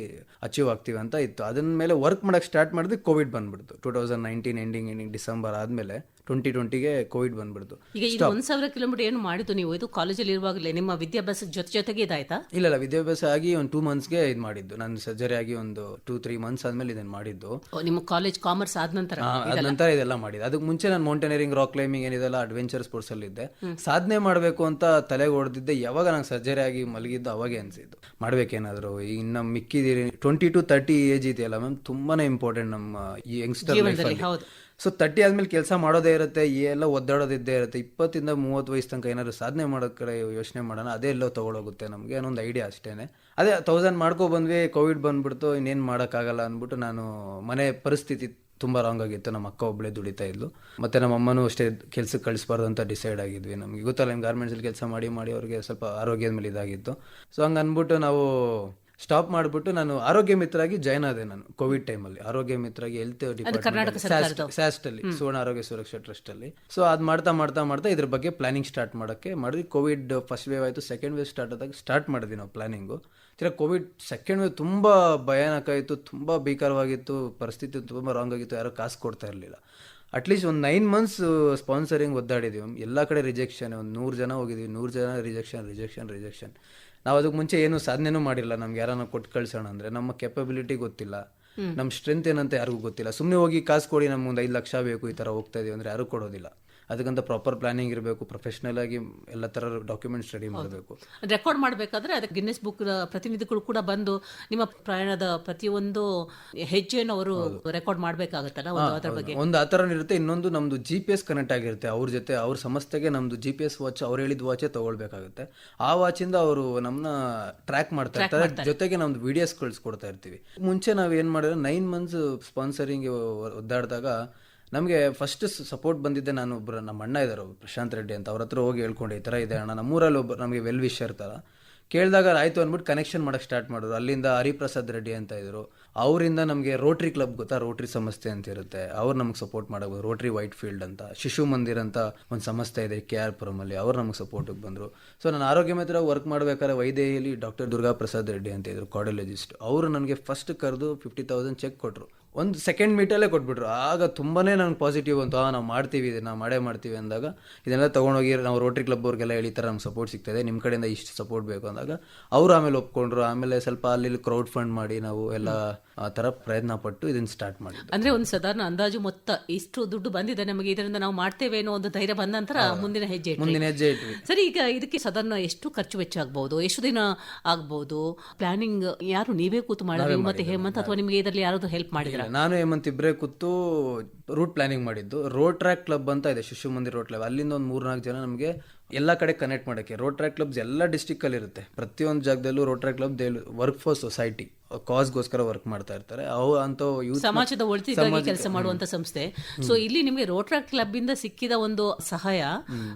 ಅಚೀವ್ ಆಗ್ತೀವಿ ಅಂತ ಇತ್ತು. ಅದನ್ನ ಮೇಲೆ ವರ್ಕ್ ಮಾಡೋಕ್ಕೆ ಸ್ಟಾರ್ಟ್ ಮಾಡಿದ್ರೆ ಕೋವಿಡ್ ಬಂದ್ಬಿಡ್ತು. Two thousand nineteen ending ending December ಆದಮೇಲೆ. ಟ್ವೆಂಟಿ ಟ್ವೆಂಟಿಗೆ ಕೋವಿಡ್ ಬಂದ್ಬಿಡ್ತು. ಈಗ ಇದು ಒಂದ್ ಸಾವಿರ ಕಿಲೋಮೀಟರ್ ಏನು ಮಾಡಿದ್ದು ನೀವು? ಇದು ಕಾಲೇಜಲ್ಲಿ ಇರುವಾಗಲೇ ನಿಮ್ಮ ವಿದ್ಯಾಭ್ಯಾಸ ಜೊತೆ ಜೊತೆಗೆ ಇದಾಯ್ತಾ? ಇಲ್ಲ ಇಲ್ಲ ವಿದ್ಯಾಭ್ಯಾಸ ಆಗಿ ಒಂದು ಟೂ ಮಂತ್ಸ್ಗೆ ಇದು ಮಾಡಿದ್ದು. ನಾನು ಸರ್ಜರಿ ಆಗಿ ಒಂದು ಟೂ ತ್ರೀ ಮಂತ್ಸ್ ಆದ್ಮೇಲೆ ಇದನ್ನು ಮಾಡಿದ್ದು. ನಿಮ್ಮ ಕಾಲೇಜ್ ಕಾಮರ್ಸ್ ಆದ ನಂತರ ಅದ ನಂತರ ಇದೆಲ್ಲ ಮಾಡಿದ್ದು. ಅದಕ್ಕೆ ಮುಂಚೆ ನಾನು ಮೌಂಟೇನಿಯರಿಂಗ್ ರಾಕ್ ಕ್ಲೈಂಬಿಂಗ್ ಏನಿದೆಲ್ಲ ಅಡ್ವೆಂಚರ್ ಸ್ಪೋರ್ಟ್ಸ್ ಅಲ್ಲಿ ಇದ್ದೆ. ಸಾಧನೆ ಮಾಡಬೇಕು ಅಂತ ತಲೆಗೆ ಹೊಡೆದಿದ್ದೆ. ಯಾವಾಗ ನಂಗೆ ಸರ್ಜರಿ ಆಗಿ ಮಲಗಿದ್ದು ಅವಾಗೇ ಅನ್ಸಿದ್ದು. ಮಾಡ್ಬೇಕೇನಾದ್ರು? ಈಗ ನಮ್ಮ ಮಿಕ್ಕಿದಿರಿ. ಟ್ವೆಂಟಿ ಟು ತರ್ಟಿ ಏಜ್ ಇದೆಯಲ್ಲ ಮ್ಯಾಮ್? ತುಂಬಾನೇ ಇಂಪಾರ್ಟೆಂಟ್ ನಮ್ಮ ಈ ಯಂಗ್ಸ್ಟರ್ ಹೌದು. ಸೊ ತರ್ಟಿ ಆದ್ಮೇಲೆ ಕೆಲಸ ಮಾಡೋದೇ ಇರುತ್ತೆ ಎಲ್ಲ ಒದ್ದಾಡೋದಿದ್ದೇ ಇರುತ್ತೆ. ಇಪ್ಪತ್ತಿಂದ ಮೂವತ್ತು ವಯಸ್ಸು ತನಕ ಏನಾದ್ರು ಸಾಧನೆ ಮಾಡೋ ಕಡೆ ಯೋಚನೆ ಮಾಡೋಣ, ಅದೇ ಎಲ್ಲೋ ತಗೊಳೋಗುತ್ತೆ ನಮಗೆ ಅನ್ನೊಂದು ಐಡಿಯಾ ಅಷ್ಟೇ ಅದೇ ತೌಸಂಡ್ ಮಾಡ್ಕೊ ಬಂದ್ವಿ ಕೋವಿಡ್ ಬಂದ್ಬಿಡ್ತು, ಇನ್ನೇನು ಮಾಡೋಕ್ಕಾಗಲ್ಲ ಅಂದ್ಬಿಟ್ಟು ನಾನು ಮನೆ ಪರಿಸ್ಥಿತಿ ತುಂಬ ರಾಂಗ್ ಆಗಿತ್ತು. ನಮ್ಮ ಅಕ್ಕ ಒಬ್ಬಳೇ ದುಡಿತಾ ಇದ್ಲು. ಮತ್ತೆ ನಮ್ಮ ಅಮ್ಮನೂ ಅಷ್ಟೇ ಕೆಲ್ಸಕ್ಕೆ ಕಳಿಸ್ಬಾರ್ದು ಅಂತ ಡಿಸೈಡ್ ಆಗಿದ್ವಿ ನಮಗೆ. ಗೊತ್ತಲ್ಲ ನಿಮ್ಮ ಗಾರ್ಮೆಂಟ್ಸಲ್ಲಿ ಕೆಲಸ ಮಾಡಿ ಮಾಡಿ ಅವ್ರಿಗೆ ಸ್ವಲ್ಪ ಆರೋಗ್ಯದ ಮೇಲೆ ಇದಾಗಿತ್ತು. ಸೊ ಹಂಗೆ ಅಂದ್ಬಿಟ್ಟು ನಾವು ಸ್ಟಾಪ್ ಮಾಡಿಬಿಟ್ಟು ನಾನು ಆರೋಗ್ಯ ಮಿತ್ರಾಗಿ ಜಾಯ್ನ್ ಆದೆ ನಾನು ಕೋವಿಡ್ ಟೈಮಲ್ಲಿ ಆರೋಗ್ಯ ಮಿತ್ರಾಗಿ ಹೆಲ್ತ್ ಡಿಪಾರ್ಟ್ಮೆಂಟ್ ಸ್ಯಾಸ್ಟ್ ಅಲ್ಲಿ. ಸುವರ್ಣ ಆರೋಗ್ಯ ಸುರಕ್ಷಾ ಟ್ರಸ್ಟ್ ಅಲ್ಲಿ. ಸೊ ಅದ್ ಮಾಡ್ತಾ ಮಾಡ್ತಾ ಮಾಡ್ತಾ ಇದ್ರ ಬಗ್ಗೆ ಪ್ಲಾನಿಂಗ್ ಸ್ಟಾರ್ಟ್ ಮಾಡೋಕ್ಕೆ ಮಾಡಿದ್ವಿ. ಕೋವಿಡ್ ಫಸ್ಟ್ ವೇವ್ ಆಯ್ತು ಸೆಕೆಂಡ್ ವೇವ್ ಸ್ಟಾರ್ಟ್ ಆದಾಗ ಸ್ಟಾರ್ಟ್ ಮಾಡಿದ್ವಿ ನಾವು ಪ್ಲಾನಿಂಗು ಕೋವಿಡ್ ಸೆಕೆಂಡ್ ವೇವ್ ತುಂಬಾ ಭಯಾನಕ ಆಯಿತು ತುಂಬಾ ಭೀಕರವಾಗಿತ್ತು ಪರಿಸ್ಥಿತಿ ತುಂಬಾ ರಾಂಗ್ ಆಗಿತ್ತು ಯಾರೋ ಕಾಸು ಕೊಡ್ತಾ ಇರಲಿಲ್ಲ. ಅಟ್ಲೀಸ್ಟ್ ಒಂದು ನೈನ್ ಮಂತ್ಸ್ ಸ್ಪಾನ್ಸರಿಂಗ್ ಒದ್ದಾಡಿದ್ವಿ. ಎಲ್ಲ ಕಡೆ ರಿಜೆಕ್ಷನ್ ಒಂದು ನೂರು ಜನ ಹೋಗಿದ್ವಿ. ನೂರು ಜನ ರಿಜೆಕ್ಷನ್ ರಿಜೆಕ್ಷನ್ ರಿಜೆಕ್ಷನ್ ನಾವು ಅದಕ್ಕೆ ಮುಂಚೆ ಏನು ಸಾಧನೆನೂ ಮಾಡಿಲ್ಲ. ನಮ್ಗೆ ಯಾರನ್ನ ಕೊಟ್ಟು ಕಳ್ಸೋಣ ಅಂದ್ರೆ ನಮ್ಮ ಕೆಪಬಿಲಿಟಿ ಗೊತ್ತಿಲ್ಲ. ನಮ್ಮ ಸ್ಟ್ರೆಂತ್ ಏನಂತ ಯಾರಿಗೂ ಗೊತ್ತಿಲ್ಲ. ಸುಮ್ಮನೆ ಹೋಗಿ ಕಾಸು ಕೊಡಿ ನಮ್ಗೆ ಒಂದು ಐದು ಲಕ್ಷ ಬೇಕು ಈ ಥರ ಹೋಗ್ತಾ ಇದೀವಿ ಅಂದರೆ ಯಾರು ಕೊಡೋದಿಲ್ಲ. ಅದಕ್ಕಂತ ಪ್ರಾಪರ್ ಪ್ಲಾನಿಂಗ್ ಇರಬೇಕು ಪ್ರೊಫೆಷನಲ್ ಆಗಿ ಎಲ್ಲ ತರ ಡಾಕ್ಯುಮೆಂಟ್ಸ್ ರೆಡಿ ಮಾಡಬೇಕು. ರೆಕಾರ್ಡ್ ಮಾಡಬೇಕಾದ್ರೆ ಅದಕ್ಕೆ ಗಿನ್ನೆಸ್ ಬುಕ್ ಪ್ರತಿನಿಧಿಗಳು ಕೂಡ ಬಂದು ನಿಮ್ಮ ಪ್ರಯಾಣದ ಪ್ರತಿಯೊಂದು ಹೆಜ್ಜೆಯನ್ನು ಅವರು ರೆಕಾರ್ಡ್ ಮಾಡಬೇಕಾಗತ್ತಲ್ಲ ಒಂದು ಅದರ ಬಗ್ಗೆ? ಒಂದು ಆ ಥರ ಇರುತ್ತೆ. ಇನ್ನೊಂದು ನಮ್ದು ಜಿ ಪಿ ಎಸ್ ಕನೆಕ್ಟ್ ಆಗಿರುತ್ತೆ. ಅವ್ರ ಜೊತೆ ಅವ್ರ ಸಂಸ್ಥೆಗೆ ನಮ್ದು ಜಿ ಪಿ ಎಸ್ ವಾಚ್ ಅವ್ರು ಹೇಳಿದ ವಾಚೇ ತಗೊಳ್ಬೇಕಾಗುತ್ತೆ. ಆ ವಾಚಿಂದ ಅವರು ನಮ್ಮನ್ನ ಟ್ರ್ಯಾಕ್ ಮಾಡ್ತಾ ಇರ್ತಾರೆ. ಜೊತೆಗೆ ನಮ್ದು ವಿಡಿಯೋಸ್ ಕಳಿಸ್ಕೊಡ್ತಾ ಇರ್ತೀವಿ. ಮುಂಚೆ ನಾವು ಏನು ಮಾಡಿದ್ರೆ ನೈನ್ ಮಂತ್ಸ್ ಸ್ಪಾನ್ಸರಿಂಗ್ ಒದ್ದಾಡಿದಾಗ ನಮಗೆ ಫಸ್ಟ್ ಸಪೋರ್ಟ್ ಬಂದಿದ್ದೆ ನಾನು ಒಬ್ಬರು ನಮ್ಮ ಅಣ್ಣ ಇದ್ದಾರೆ ಪ್ರಶಾಂತ್ ರೆಡ್ಡಿ ಅಂತ. ಅವ್ರ ಹತ್ರ ಹೋಗಿ ಹೇಳ್ಕೊಂಡು ಈ ಥರ ಇದೆ ಅಣ್ಣ. ನಮ್ಮೂರಲ್ಲಿ ಒಬ್ಬರು ನಮಗೆ ವೆಲ್ ವಿಶ್ ಥರ ಕೇಳಿದಾಗ ಆಯಿತು ಅಂದ್ಬಿಟ್ಟು ಕನೆಕ್ಷನ್ ಮಾಡಕ್ಕೆ ಸ್ಟಾರ್ಟ್ ಮಾಡಿದ್ರು. ಅಲ್ಲಿಂದ ಹರಿಪ್ರಸಾದ್ ರೆಡ್ಡಿ ಅಂತ ಇದ್ದರು ಅವರಿಂದ ನಮಗೆ ರೋಟ್ರಿ ಕ್ಲಬ್ ಗೊತ್ತಾ? ರೋಟ್ರಿ ಸಂಸ್ಥೆ ಅಂತ ಇರುತ್ತೆ. ಅವ್ರು ನಮಗೆ ಸಪೋರ್ಟ್ ಮಾಡಬಹುದು ರೋಟ್ರಿ ವೈಟ್ ಫೀಲ್ಡ್ ಅಂತ. ಶಿಶು ಮಂದಿರ್ ಅಂತ ಒಂದು ಸಂಸ್ಥೆ ಇದೆ ಕೆ ಆರ್ ಪುರಮಲ್ಲಿ ಅವ್ರು ನಮಗೆ ಸಪೋರ್ಟಿಗೆ ಬಂದರು. ಸೊ ನಾನು ಆರೋಗ್ಯ ಮಿತ್ರ ವರ್ಕ್ ಮಾಡಬೇಕಾದ್ರೆ ವೈದೇಹಿಲಿ ಡಾಕ್ಟರ್ ದುರ್ಗಾ ಪ್ರಸಾದ್ ರೆಡ್ಡಿ ಅಂತ ಇದ್ರು ಕಾರ್ಡಿಯಾಲಜಿಸ್ಟ್ ಅವರು ನನಗೆ ಫಸ್ಟ್ ಕರೆದು ಫಿಫ್ಟಿ ತೌಸಂಡ್ ಚೆಕ್ ಕೊಟ್ಟರು ಒಂದು ಸೆಕೆಂಡ್ ಮೀಟಲ್ಲೇ ಕೊಟ್ಬಿಟ್ರು. ಆಗ ತುಂಬಾ ನಂಗೆ ಪಾಸಿಟಿವ್ ಅಂತ ನಾವು ಮಾಡ್ತೀವಿ ಇದನ್ನ ಮಾಡೇ ಮಾಡ್ತೀವಿ ಅಂದಾಗ ಇದನ್ನೆಲ್ಲ ತೊಗೊಂಡೋಗಿ ನಾವು ರೋಟ್ರಿ ಕ್ಲಬ್ ಅವ್ರಿಗೆಲ್ಲ ಹೇಳಿ ಈ ಥರ ನಮ್ಗೆ ಸಪೋರ್ಟ್ ಸಿಗ್ತದೆ. ನಿಮ್ಮ ಕಡೆಯಿಂದ ಇಷ್ಟು ಸಪೋರ್ಟ್ ಬೇಕು ಅಂದಾಗ, ಅವರು ಆಮೇಲೆ ಒಪ್ಕೊಂಡ್ರು. ಆಮೇಲೆ ಸ್ವಲ್ಪ ಅಲ್ಲಿ ಕ್ರೌಡ್ ಫಂಡ್ ಮಾಡಿ ನಾವು ಎಲ್ಲ ಆ ಥರ ಪ್ರಯತ್ನ ಪಟ್ಟು ಇದನ್ನ ಸ್ಟಾರ್ಟ್ ಮಾಡಿ ಅಂದ್ರೆ ಒಂದು ಸಾಧಾರಣ ಅಂದಾಜು ಮೊತ್ತ ಇಷ್ಟು ದುಡ್ಡು ಬಂದಿದೆ ನಮಗೆ ಇದರಿಂದ ನಾವು ಮಾಡ್ತೇವೆ ಅನ್ನೋ ಒಂದು ಧೈರ್ಯ ಬಂದ ನಂತರ ಮುಂದಿನ ಹೆಜ್ಜೆ. ಮುಂದಿನ ಹೆಜ್ಜೆ ಇಟ್ವಿ ಸರಿ ಈಗ ಇದಕ್ಕೆ ಸಾಧಾರಣ ಎಷ್ಟು ಖರ್ಚು ವೆಚ್ಚ ಆಗ್ಬೋದು ಎಷ್ಟು ದಿನ ಆಗ್ಬೋದು ಪ್ಲಾನಿಂಗ್ ಯಾರು ನೀವೇ ಕೂತು ಮಾಡಿದ್ರಿ ಮತ್ತೆ ಹೇಮಂತ್ ಅಥವಾ ನಿಮಗೆ ಇದರಲ್ಲಿ ಯಾರಾದ್ರು ಹೆಲ್ಪ್ ಮಾಡಿದ್ರ? ನಾನು ಹೇಮಂತ್ ಇಬ್ಬರೇ ಕೂತು ರೂಟ್ ಪ್ಲಾನಿಂಗ್ ಮಾಡಿದ್ದು. ರೋಡ್ ಟ್ರ್ಯಾಕ್ ಕ್ಲಬ್ ಅಂತ ಇದೆ ಶಿಶು ಮಂದಿರ್ ರೋಡ್ ಕ್ಲಬ್ ಅಲ್ಲಿಂದ ಒಂದು ಮೂರ್ನಾಲ್ಕು ಜನ ನಮಗೆ ಎಲ್ಲ ಕಡೆ ಕನೆಕ್ಟ್ ಮಾಡೋಕ್ಕೆ. ರೋಡ್ ಟ್ರ್ಯಾಕ್ ಕ್ಲಬ್ಸ್ ಎಲ್ಲ ಡಿಸ್ಟಿಕ್ಕಲ್ಲಿ ಇರುತ್ತೆ ಪ್ರತಿಯೊಂದು ಜಾಗದಲ್ಲೂ road track club work for society ಕಾಸ್ಗೋಸ್ಕರ work ಮಾಡ್ತಾ ಇರ್ತಾರೆ. ಅವು ಅಂತ ಸಮಾಜದ ಒಳಿತಿಗಾಗಿ ಕೆಲಸ ಮಾಡುವಂತ ಸಂಸ್ಥೆ. ಸೊ ಇಲ್ಲಿ ನಿಮಗೆ ರೋಟ್ರಾ ಕ್ಲಬ್ ಇಂದ ಸಿಕ್ಕಿದ ಒಂದು ಸಹಾಯ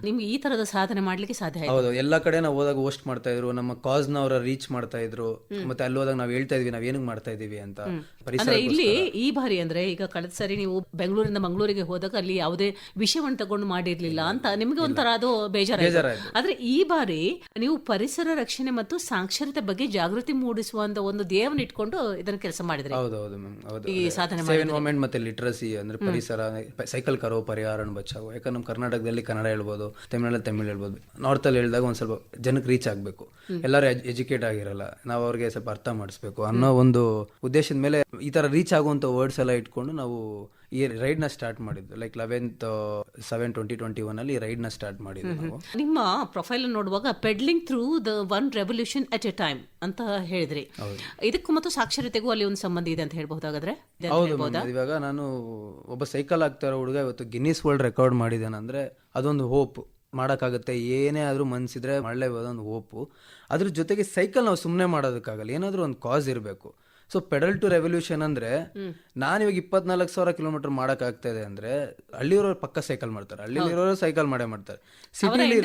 ನಿಮ್ಗೆ ಈ ತರದ ಸಾಧನೆ ಮಾಡ್ಲಿಕ್ಕೆ ಸಾಧ್ಯ ಹೌದು ಎಲ್ಲಾ ಕಡೆ ನಾವು ಹೋದಾಗ ಹೋಸ್ಟ್ ಮಾಡ್ತಾ ಇದ್ರು ನಮ್ಮ ಕಾಸ್ ನವರ ಅವರ ರೀಚ್ ಮಾಡ್ತಾ ಇದ್ರು. ಮತ್ತೆ ಅಲ್ಲಿ ಹೋದಾಗ ನಾವು ಹೇಳ್ತಾ ಇದ್ವಿ ನಾವ್ ಏನಕ್ಕೆ ಮಾಡ್ತಾ ಇದೀವಿ ಅಂತ ಪರಿಸರ ಅಂದ್ರೆ ಇಲ್ಲಿ ಈ ಬಾರಿ ಅಂದ್ರೆ ಈಗ ಕಳೆದ ಸರಿ ನೀವು ಬೆಂಗಳೂರಿಂದ ಮಂಗಳೂರಿಗೆ ಹೋದಾಗ ಅಲ್ಲಿ ಯಾವುದೇ ವಿಷಯವನ್ನು ತಗೊಂಡು ಮಾಡಿರ್ಲಿಲ್ಲ ಅಂತ ನಿಮ್ಗೆ ಒಂಥರ ಅದು ಬೇಜಾರಾಯ್ತು. ಬೇಜಾರಾಯ್ತು. ಆದ್ರೆ ಈ ಬಾರಿ ನೀವು ಪರಿಸರ ರಕ್ಷಣೆ ಮತ್ತು ಸಾಕ್ಷರತೆ ಬಗ್ಗೆ ಜಾಗೃತಿ ಮೂಡಿಸುವಂತ ಒಂದು ಧ್ಯೇಯವನ್ನು ಇಟ್ಕೊಂಡು ಇದನ್ನ ಕೆಲಸ ಮಾಡಿದ್ರೆ. ಹೌದು ಹೌದು ಮ್ಯಾಮ್ ಹೌದು ಈ ಸಾಧನೆ ಮತ್ತೆ ಲಿಟ್ರಸಿ ಅಂದ್ರೆ ಪರಿಸರ ಸೈಕಲ್ ಕರೋ ಪರಿಹಾರ ಬಚಾವು ಯಾಕಂದ್ರೆ ನಮ್ಮ ಕರ್ನಾಟಕದಲ್ಲಿ ಕನ್ನಡ ಹೇಳ್ಬೋದು ತಮಿಳಲ್ಲಿ ತಮಿಳ್ ಹೇಳ್ಬೋದು. ನಾರ್ತ್ ಅಲ್ಲಿ ಹೇಳಿದಾಗ ಒಂದ್ ಸ್ವಲ್ಪ ಜನಕ್ಕೆ ರೀಚ್ ಆಗ್ಬೇಕು. ಎಲ್ಲರೂ ಎಜುಕೇಟ್ ಆಗಿರಲ್ಲ. ನಾವು ಅವ್ರಿಗೆ ಸ್ವಲ್ಪ ಅರ್ಥ ಮಾಡಿಸ್ಬೇಕು ಅನ್ನೋ ಒಂದು ಉದ್ದೇಶದ ಮೇಲೆ ಈ ತರ ರೀಚ್ ಆಗುವಂತ ವರ್ಡ್ಸ್ ಎಲ್ಲ ಇಟ್ಕೊಂಡು ನಾವು ಈ ನ ಸ್ಟಾರ್ಟ್ ಮಾಡಿದ್ದು like eleventh seven twenty twenty one ಅಲ್ಲಿ ರೈಡ್ನ ಸ್ಟಾರ್ಟ್ ಮಾಡಿದ್ದು ನಾವು. ನಿಮ್ಮ ಪ್ರೊಫೈಲ್ ನೋಡುವಾಗ pedalling through the one revolution at a time ಅಂತ ಹೇಳಿದ್ರಿ. ಇದಕ್ಕೂ ಮತ್ತು ಸಾಕ್ಷರತೆಗೂ ಅಲ್ಲಿ ಒಂದು ಸಂಬಂಧ ಇದೆ ಅಂತ ಹೇಳ್ಬಹುದಾಗಾದ್ರೆ? ಹೌದು ಇವಾಗ ನಾನು ಒಬ್ಬ ಸೈಕಲ್ ಆಗ್ತಾ ಇರೋ ಹುಡುಗ ಇವತ್ತು ಗಿನ್ನಿಸ್ ವರ್ಲ್ಡ್ ರೆಕಾರ್ಡ್ ಮಾಡಿದಾನಂದ್ರೆ ಅದೊಂದು ಹೋಪ್ ಮಾಡೋಕ್ಕಾಗುತ್ತೆ ಏನೇ ಆದರೂ ಮನಸ್ಸಿದ್ರೆ ಮಾಡಲೇಬೋದು ಒಂದು ಹೋಪು ಅದ್ರ ಜೊತೆಗೆ ಸೈಕಲ್ ನಾವು ಸುಮ್ಮನೆ ಮಾಡೋದಕ್ಕಾಗಲ್ಲ. ಏನಾದರೂ ಒಂದು ಕಾಸ್ ಇರಬೇಕು. ಸೊ ಪೆಡಲ್ ಟು ರೆವಲ್ಯೂಷನ್ ಅಂದ್ರೆ ನಾನು ಇವಾಗ ಇಪ್ಪತ್ನಾಲ್ಕು ಸಾವಿರ ಕಿಲೋಮೀಟರ್ ಮಾಡೋಕ್ಕಾಗ್ತಾ ಇದೆ ಅಂದ್ರೆ ಹಳ್ಳಿಯವರು ಪಕ್ಕ ಸೈಕಲ್ ಮಾಡ್ತಾರೆ. ಹಳ್ಳಿಲಿರೋರು ಸೈಕಲ್ ಮಾಡೇ ಮಾಡ್ತಾರೆ. ಸಿಟಿಲಿ.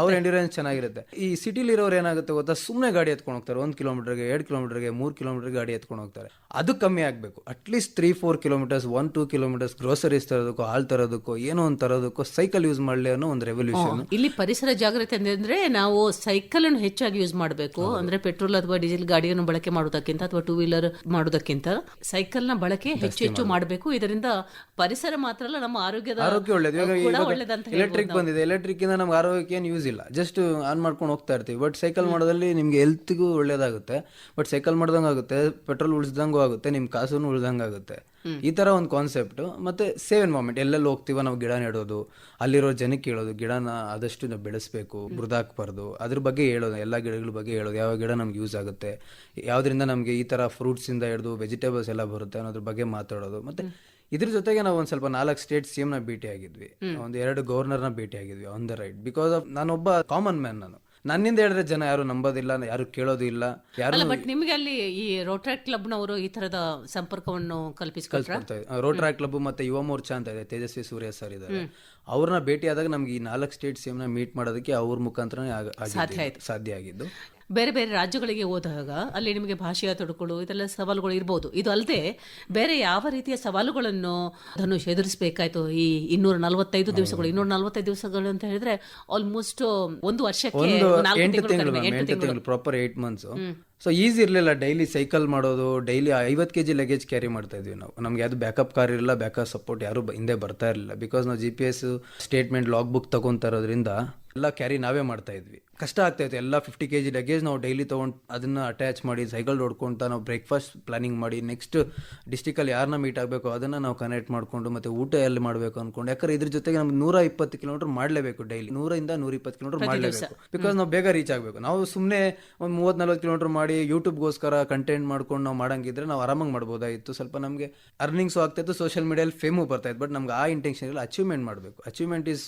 ಅವ್ರ ಎಂಡ್ಯೂರೆನ್ಸ್ ಚೆನ್ನಾಗಿರುತ್ತೆ. ಈ ಸಿಟಿಲಿರೋರು ಏನಾಗುತ್ತೆ ಗೊತ್ತಾ? ಸುಮ್ಮನೆ ಗಾಡಿ ಎತ್ಕೊಂಡು ಹೋಗ್ತಾರೆ. ಒಂದು ಕಿಲೋಮೀಟರ್ಗೆ ಎರಡು ಕಿಲೋಮೀಟರ್ಗೆ ಮೂರು ಕಿಲೋಮೀಟರ್ ಗಾಡಿ ಎತ್ಕೊಂಡು ಹೋಗ್ತಾರೆ. ಅದು ಕಮ್ಮಿ ಆಗಬೇಕು. At least three four kilometres one two kilometres groceries ತರೋದಕ್ಕೋ ಹಾಲ್ ತರೋದಕ್ಕೋ ಏನೋ ಒಂದು ತರೋದಕ್ಕೋ ಸೈಕಲ್ ಯೂಸ್ ಮಾಡಲಿ ಅನ್ನೋ ಒಂದು ರೆವಲ್ಯೂಷನ್ ಇಲ್ಲಿ ಪರಿಸರ ಜಾಗೃತಿ ಅಂದ್ರೆ ನಾವು ಸೈಕಲ್ ಅನ್ನು ಹೆಚ್ಚಾಗಿ ಯೂಸ್ ಮಾಡಬೇಕು. ಅಂದ್ರೆ ಪೆಟ್ರೋಲ್ ಅಥವಾ ಡೀಸೆಲ್ ಗಾಡಿಯನ್ನು ಬಳಕೆ ಮಾಡೋದಕ್ಕಿಂತ ಅಥವಾ ಟೂ ವೀಲರ್ ಮಾಡೋದಕ್ಕಿಂತ ಸೈಕಲ್ನ ಬಳಕೆ ಹೆಚ್ಚು ಹೆಚ್ಚು ಮಾಡಬೇಕು. ಇದರಿಂದ ಪರಿಸರ ಮಾತ್ರ ಅಲ್ಲ ನಮ್ಮ ಆರೋಗ್ಯದ ಆರೋಗ್ಯ ಒಳ್ಳೇದು. ಎಲೆಕ್ಟ್ರಿಕ್ ಬಂದಿದೆ. ಎಲೆಕ್ಟ್ರಿಕ್ ಇಂದ ನಮ್ಗೆ ಆರೋಗ್ಯಕ್ಕೆ ಏನು ಯೂಸ್ ಇಲ್ಲ. ಜಸ್ಟ್ ಆನ್ ಮಾಡ್ಕೊಂಡು ಹೋಗ್ತಾ ಇರ್ತೀವಿ. ಬಟ್ ಸೈಕಲ್ ಮಾಡೋದ್ರಲ್ಲಿ ನಿಮ್ಗೆ ಹೆಲ್ತ್ಗೂ ಒಳ್ಳೇದಾಗುತ್ತೆ. ಬಟ್ ಸೈಕಲ್ ಮಾಡ್ದಂಗೆ ಆಗುತ್ತೆ ಪೆಟ್ರೋಲ್ ಉಳಿಸ್ದಂಗೂ ಆಗುತ್ತೆ ನಿಮ್ಮ ಕಾಸು ಉಳ್ದಂಗೆ ಆಗುತ್ತೆ. ಈ ತರ ಒಂದು ಕಾನ್ಸೆಪ್ಟ್ ಮತ್ತೆ ಸೇವ್ ಮೊಮೆಂಟ್ ಎಲ್ಲೆಲ್ಲಿ ಹೋಗ್ತೀವೋ ನಾವು ಗಿಡ ನೆಡೋದು ಅಲ್ಲಿರೋ ಜನಕ್ಕೆ ಹೇಳೋದು ಗಿಡನ ಆದಷ್ಟು ನಾವು ಬೆಳೆಸ್ಬೇಕು ಬುರ್ದಾಕ್ಬಾರ್ದು ಅದ್ರ ಬಗ್ಗೆ ಹೇಳೋದು ಎಲ್ಲ ಗಿಡಗಳ ಬಗ್ಗೆ ಹೇಳೋದು ಯಾವ ಗಿಡ ನಮ್ಗೆ ಯೂಸ್ ಆಗುತ್ತೆ ಯಾವ್ದ್ರಿಂದ ನಮ್ಗೆ ಈ ತರ ಫ್ರೂಟ್ಸ್ ಇಂದ ಹಿಡಿದು ವೆಜಿಟೇಬಲ್ಸ್ ಎಲ್ಲ ಬರುತ್ತೆ ಅನ್ನೋದ್ರ ಬಗ್ಗೆ ಮಾತಾಡೋದು. ಮತ್ತೆ ಇದ್ರ ಜೊತೆಗೆ ನಾವು ಒಂದ್ ಸ್ವಲ್ಪ ನಾಲ್ಕು ಸ್ಟೇಟ್ ಸಿ ನ ಭೇಟಿ ಆಗಿದ್ವಿ ಒಂದು ಎರಡು ಗವರ್ನರ್ನ ಭೇಟಿ ಆಗಿದ್ವಿ on the right because of ನಾನೊಬ್ಬ ಕಾಮನ್ ಮ್ಯಾನ್ ನಾನು. ನನ್ನಿಂದ ಹೇಳಿದ್ರೆ ಜನ ಯಾರು ನಂಬೋದಿಲ್ಲ ಯಾರು ಕೇಳೋದು ಇಲ್ಲ ಯಾರು ಅಲ್ಲ ಬಟ್ ನಿಮಗೆ ಅಲ್ಲಿ ಈ ರೋಟರಿ ಕ್ಲಬ್ನವರು ಈ ತರದ ಸಂಪರ್ಕವನ್ನು ಕಲ್ಪಿಸ್ಕೊಳ್ತಾ ರೋಟರಿ ಕ್ಲಬ್ ಮತ್ತೆ ಯುವ ಮೋರ್ಚಾ ಅಂತ ಇದೆ ತೇಜಸ್ವಿ ಸೂರ್ಯ ಸರ್ ಇದ್ದಾರೆ. ಅವ್ರನ್ನ ಭೇಟಿ ಆದಾಗ ನಮ್ಗೆ ಈ ನಾಲ್ಕು ಸ್ಟೇಟ್ ಸಿಎಂ ನ ಮೀಟ್ ಮಾಡೋದಕ್ಕೆ ಅವ್ರ ಮುಖಾಂತರ ಸಾಧ್ಯ ಆಗಿದ್ದು. ಬೇರೆ ಬೇರೆ ರಾಜ್ಯಗಳಿಗೆ ಹೋದಾಗ ಅಲ್ಲಿ ನಿಮಗೆ ಭಾಷೆಯ ತೊಡಕುಗಳು ಇದೆಲ್ಲ ಸವಾಲುಗಳು ಇರ್ಬೋದು. ಇದು ಅಲ್ಲದೆ ಬೇರೆ ಯಾವ ರೀತಿಯ ಸವಾಲುಗಳನ್ನು ಧನುಷ್ ಎದುರಿಸಬೇಕಾಯ್ತು ಈ ಇನ್ನೂರ ನಲವತ್ತೈದು ದಿವಸಗಳು ಇನ್ನೂರ ನಲವತ್ತೈದು ದಿವಸಗಳು ಅಂತ ಹೇಳಿದ್ರೆ ಆಲ್ಮೋಸ್ಟ್ ಒಂದು ವರ್ಷಕ್ಕೆ ಎಂಟು ತಿಂಗಳು proper eight months so easy ಇರಲಿಲ್ಲ ಡೈಲಿ ಸೈಕಲ್ ಮಾಡೋದು ಡೈಲಿ ಐವತ್ತು ಕೆ ಜಿ ಲಗೇಜ್ ಕ್ಯಾರಿ ಮಾಡ್ತಾ ಇದ್ವಿ ನಾವು. ನಮಗೆ ಅದು ಬ್ಯಾಕಪ್ ಕಾರ್ ಇರಲಿಲ್ಲ ಬ್ಯಾಕಪ್ ಸಪೋರ್ಟ್ ಯಾರು ಹಿಂದೆ ಬರ್ತಾ ಇರಲಿಲ್ಲ. ಬಿಕಾಸ್ ನಾವು G P S statement log book ತಗೊಂತ ಇರೋದ್ರಿಂದ ಎಲ್ಲ ಕ್ಯಾರಿ ನಾವೇ ಮಾಡ್ತಾ ಇದ್ವಿ. ಕಷ್ಟ ಆಗ್ತಾ ಇತ್ತು. ಎಲ್ಲ ಫಿಫ್ಟಿ ಕೆ ಜಿ ಲಗೇಜ್ ನಾವು ಡೈಲಿ ತೊಗೊಂಡು ಅದನ್ನ ಅಟ್ಯಾಚ್ ಮಾಡಿ ಸೈಕಲ್ ಹೊಡ್ಕೊಂತ ನಾವು ಬ್ರೇಕ್ಫಾಸ್ಟ್ ಪ್ಲಾನಿಂಗ್ ಮಾಡಿ ನೆಕ್ಸ್ಟ್ ಡಿಸ್ಟಿಕಲ್ಲಿ ಯಾರನ್ನ ಮೀಟ್ ಆಗಬೇಕು ಅದನ್ನ ನಾವು ಕನೆಕ್ಟ್ ಮಾಡಿಕೊಂಡು ಮತ್ತೆ ಊಟ ಎಲ್ಲಿ ಮಾಡಬೇಕು ಅನ್ಕೊಂಡು ಯಾಕಂದ್ರೆ ಇದ್ರ ಜೊತೆಗೆ ನಮ್ಗೆ ನೂರ ಇಪ್ಪತ್ತು ಕಿಲೋಮೀಟರ್ ಮಾಡಲೇಬೇಕು ಡೈಲಿ ನೂರಿಂದ ನೂರ ಇಪ್ಪತ್ತು ಕಿಲೋಮೀಟರ್ ಮಾಡಲೇಬೇಕು. ಬಿಕಾಸ್ ನಾವು ಬೇಗ ರೀಚ್ ಆಗಬೇಕು. ನಾವು ಸುಮ್ಮನೆ ಒಂದು ಮೂವತ್ತು ನಲ್ವತ್ತು ಕಿಲೋಮೀಟರ್ ಮಾಡಿ ಯೂಟ್ಯೂಬ್ಗೋಸ್ಕರ ಕಂಟೆಂಟ್ ಮಾಡ್ಕೊಂಡು ನಾವು ಮಾಡಂಗಿದ್ರೆ ನಾವು ಆರಾಮಾಗಿ ಮಾಡ್ಬೋದಾಗಿತ್ತು. ಸ್ವಲ್ಪ ನಮಗೆ ಅರ್ನಿಂಗ್ಸು ಆಗ್ತಾಯಿತ್ತು ಸೋಷಿಯಲ್ ಮೀಡಿಯಲ್ಲಿ ಫೇಮು ಬರ್ತಾಯಿತ್ತು ಬಟ್ ನಮ್ಗೆ ಆ ಇಂಟೆನ್ಷನ್ ಅಚೀವ್ಮೆಂಟ್ ಮಾಡಬೇಕು. ಅಚೀವ್ಮೆಂಟ್ ಇಸ್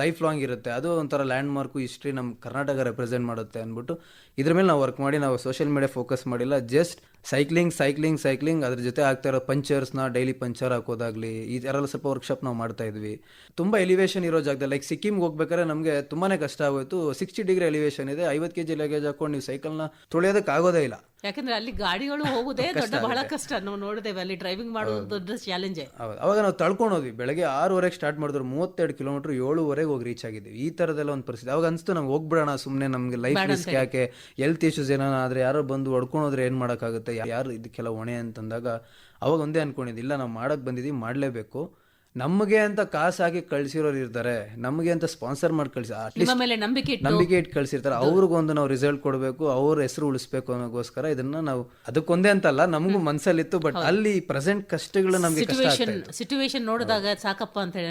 ಲೈಫ್ ಲಾಂಗ್ ಇರುತ್ತೆ. ಅದು ಒಂಥರ ಲ್ಯಾಂಡ್ ಮಾರ್ಕು ಹಿಸ್ಟ್ರಿ ನಮ್ಮ ಕರ್ನಾಟಕ ರೆಪ್ರೆಸೆಂಟ್ ಮಾಡುತ್ತೆ ಅಂದ್ಬಿಟ್ಟು ಇದ್ರ ಮೇಲೆ ನಾವು ವರ್ಕ್ ಮಾಡಿ, ನಾವು ಸೋಷಿಯಲ್ ಮೀಡಿಯಾ ಫೋಕಸ್ ಮಾಡಿಲ್ಲ. ಜಸ್ಟ್ ಸೈಕ್ಲಿಂಗ್ ಸೈಕ್ಲಿಂಗ್ ಸೈಕ್ಲಿಂಗ್ ಅದ್ರ ಜೊತೆ ಆಗ್ತಾ ಇರೋ ಪಂಚರ್ಸ್ನ ಡೈಲಿ ಪಂಚರ್ ಹಾಕೋದಾಗಲಿ, ಈ ಥರ ಎಲ್ಲ ಸ್ವಲ್ಪ ವರ್ಕ್ಶಾಪ್ ನಾವು ಮಾಡ್ತಾ ಇದ್ವಿ. ತುಂಬ ಎಲಿವೇಶನ್ ಇರೋ ಜಾಗದಲ್ಲಿ ಲೈಕ್ ಸಿಕ್ಕಿಮ್ಗೆ ಹೋಗ್ಬೇಕಾದ್ರೆ ನಮಗೆ ತುಂಬಾ ಕಷ್ಟ ಆಗೋಯ್ತು. ಸಿಕ್ಸ್ಟಿ ಡಿಗ್ರಿ ಎಲಿವೇಶನ್ ಇದೆ. ಐವತ್ತು ಕೆ ಜಿ ಲಗೇಜ್ ಹಾಕೊಂಡು ನೀವು ಸೈಕಲ್ನ ತೊಳೆಯೋದಕ್ಕೆ ಆಗೋದೇ ಇಲ್ಲ. ಯಾಕಂದ್ರೆ ಅಲ್ಲಿ ಗಾಡಿಗಳು ಹೋಗುದೇ ದೊಡ್ಡ ಬಹಳ ಕಷ್ಟ. ನಾವು ನೋಡಿದೇವೆ ಅಲ್ಲಿ ಡ್ರೈವಿಂಗ್ ಮಾಡೋದು ದೊಡ್ಡ ಚಾಲೆಂಜೇ ಹೌದು. ಅವಾಗ ನಾವು ತಳ್ಕೊಂಡು ಹೋದ್ವಿ. ಬೆಳಗ್ಗೆ ಆರೂವರೆಗೆ ಸ್ಟಾರ್ಟ್ ಮಾಡಿದ್ರು ಮೂವತ್ತೆರಡು ಕಿಲೋಮೀಟರ್ ಏಳುವರೆಗೆ ಹೋಗಿ ರೀಚ್ ಆಗಿದ್ವಿ ಈ ಥರದೆಲ್ಲ ಒಂದು ಪರಿಸ್ಥಿತಿ. ಅವಾಗ ಅನಿಸ್ತು ನಮ್ಗೆ ಹೋಗ್ಬಿಡೋಣ ಸುಮ್ಮನೆ ನಮಗೆ ಲೈಫ್ ರಿಸ್ಕ್ ಯಾಕೆ? ಹೆಲ್ತ್ ಇಶ್ಯೂಸ್ ಏನಾರ ಆದರೆ ಯಾರೋ ಬಂದು ಹೊಡ್ಕೊಂಡು ಹೋದ್ರೆ ಏನು ಮಾಡೋಕ್ಕಾಗುತ್ತೆ? ಯಾರು ಇದಕ್ಕೆಲ್ಲ ಹೊಣೆ ಅಂತಂದಾಗ ಅವಾಗ ಒಂದೇ ಅನ್ಕೊಂಡಿದ್ದು ಇಲ್ಲ ನಾವು ಮಾಡೋಕ್ಕೆ ಬಂದಿದ್ದೀವಿ ಮಾಡಲೇಬೇಕು. ನಮಗೆ ಅಂತ ಕಾಸಾಗಿ ಕಳ್ಸಿರೋರು ಇರ್ತಾರೆ ನಮಗೆ ಅಂತ ಸ್ಪಾನ್ಸರ್ ಮಾಡಿ ಕಳಿಸಿ ಅಟ್ಲೀಸ್ಟ್ ಮೇಲೆ ನಂಬಿಕೆ ಇಟ್ಟು. ನಂಬಿಕೆ ಇಟ್ಟು ಕಳ್ಸಿರ್ತಾರೆ. ಅವ್ರಿಗೊಂದು ನಾವು ರಿಸಲ್ಟ್ ಕೊಡಬೇಕು ಅವ್ರ ಹೆಸರು ಉಳಿಸ್ಬೇಕು ಅನ್ನೋಗೋಸ್ಕರ ಇದನ್ನ ನಾವು ಅದಕ್ಕೊಂದೇ ಅಂತಲ್ಲ ನಮಗೂ ಮನ್ಸಲ್ಲಿತ್ತು ಬಟ್ ಅಲ್ಲಿ ಪ್ರೆಸೆಂಟ್ ಕಷ್ಟಗಳು ನಮಗೆ ಕಷ್ಟ ಆಗ್ತಾ ಸಿಚುವೇಶನ್ ಇತ್ತು. ಸಿಚುವೇಶನ್ ನೋಡಿದಾಗ ಸಾಕಪ್ಪ ಅಂತ ಹೇಳಿ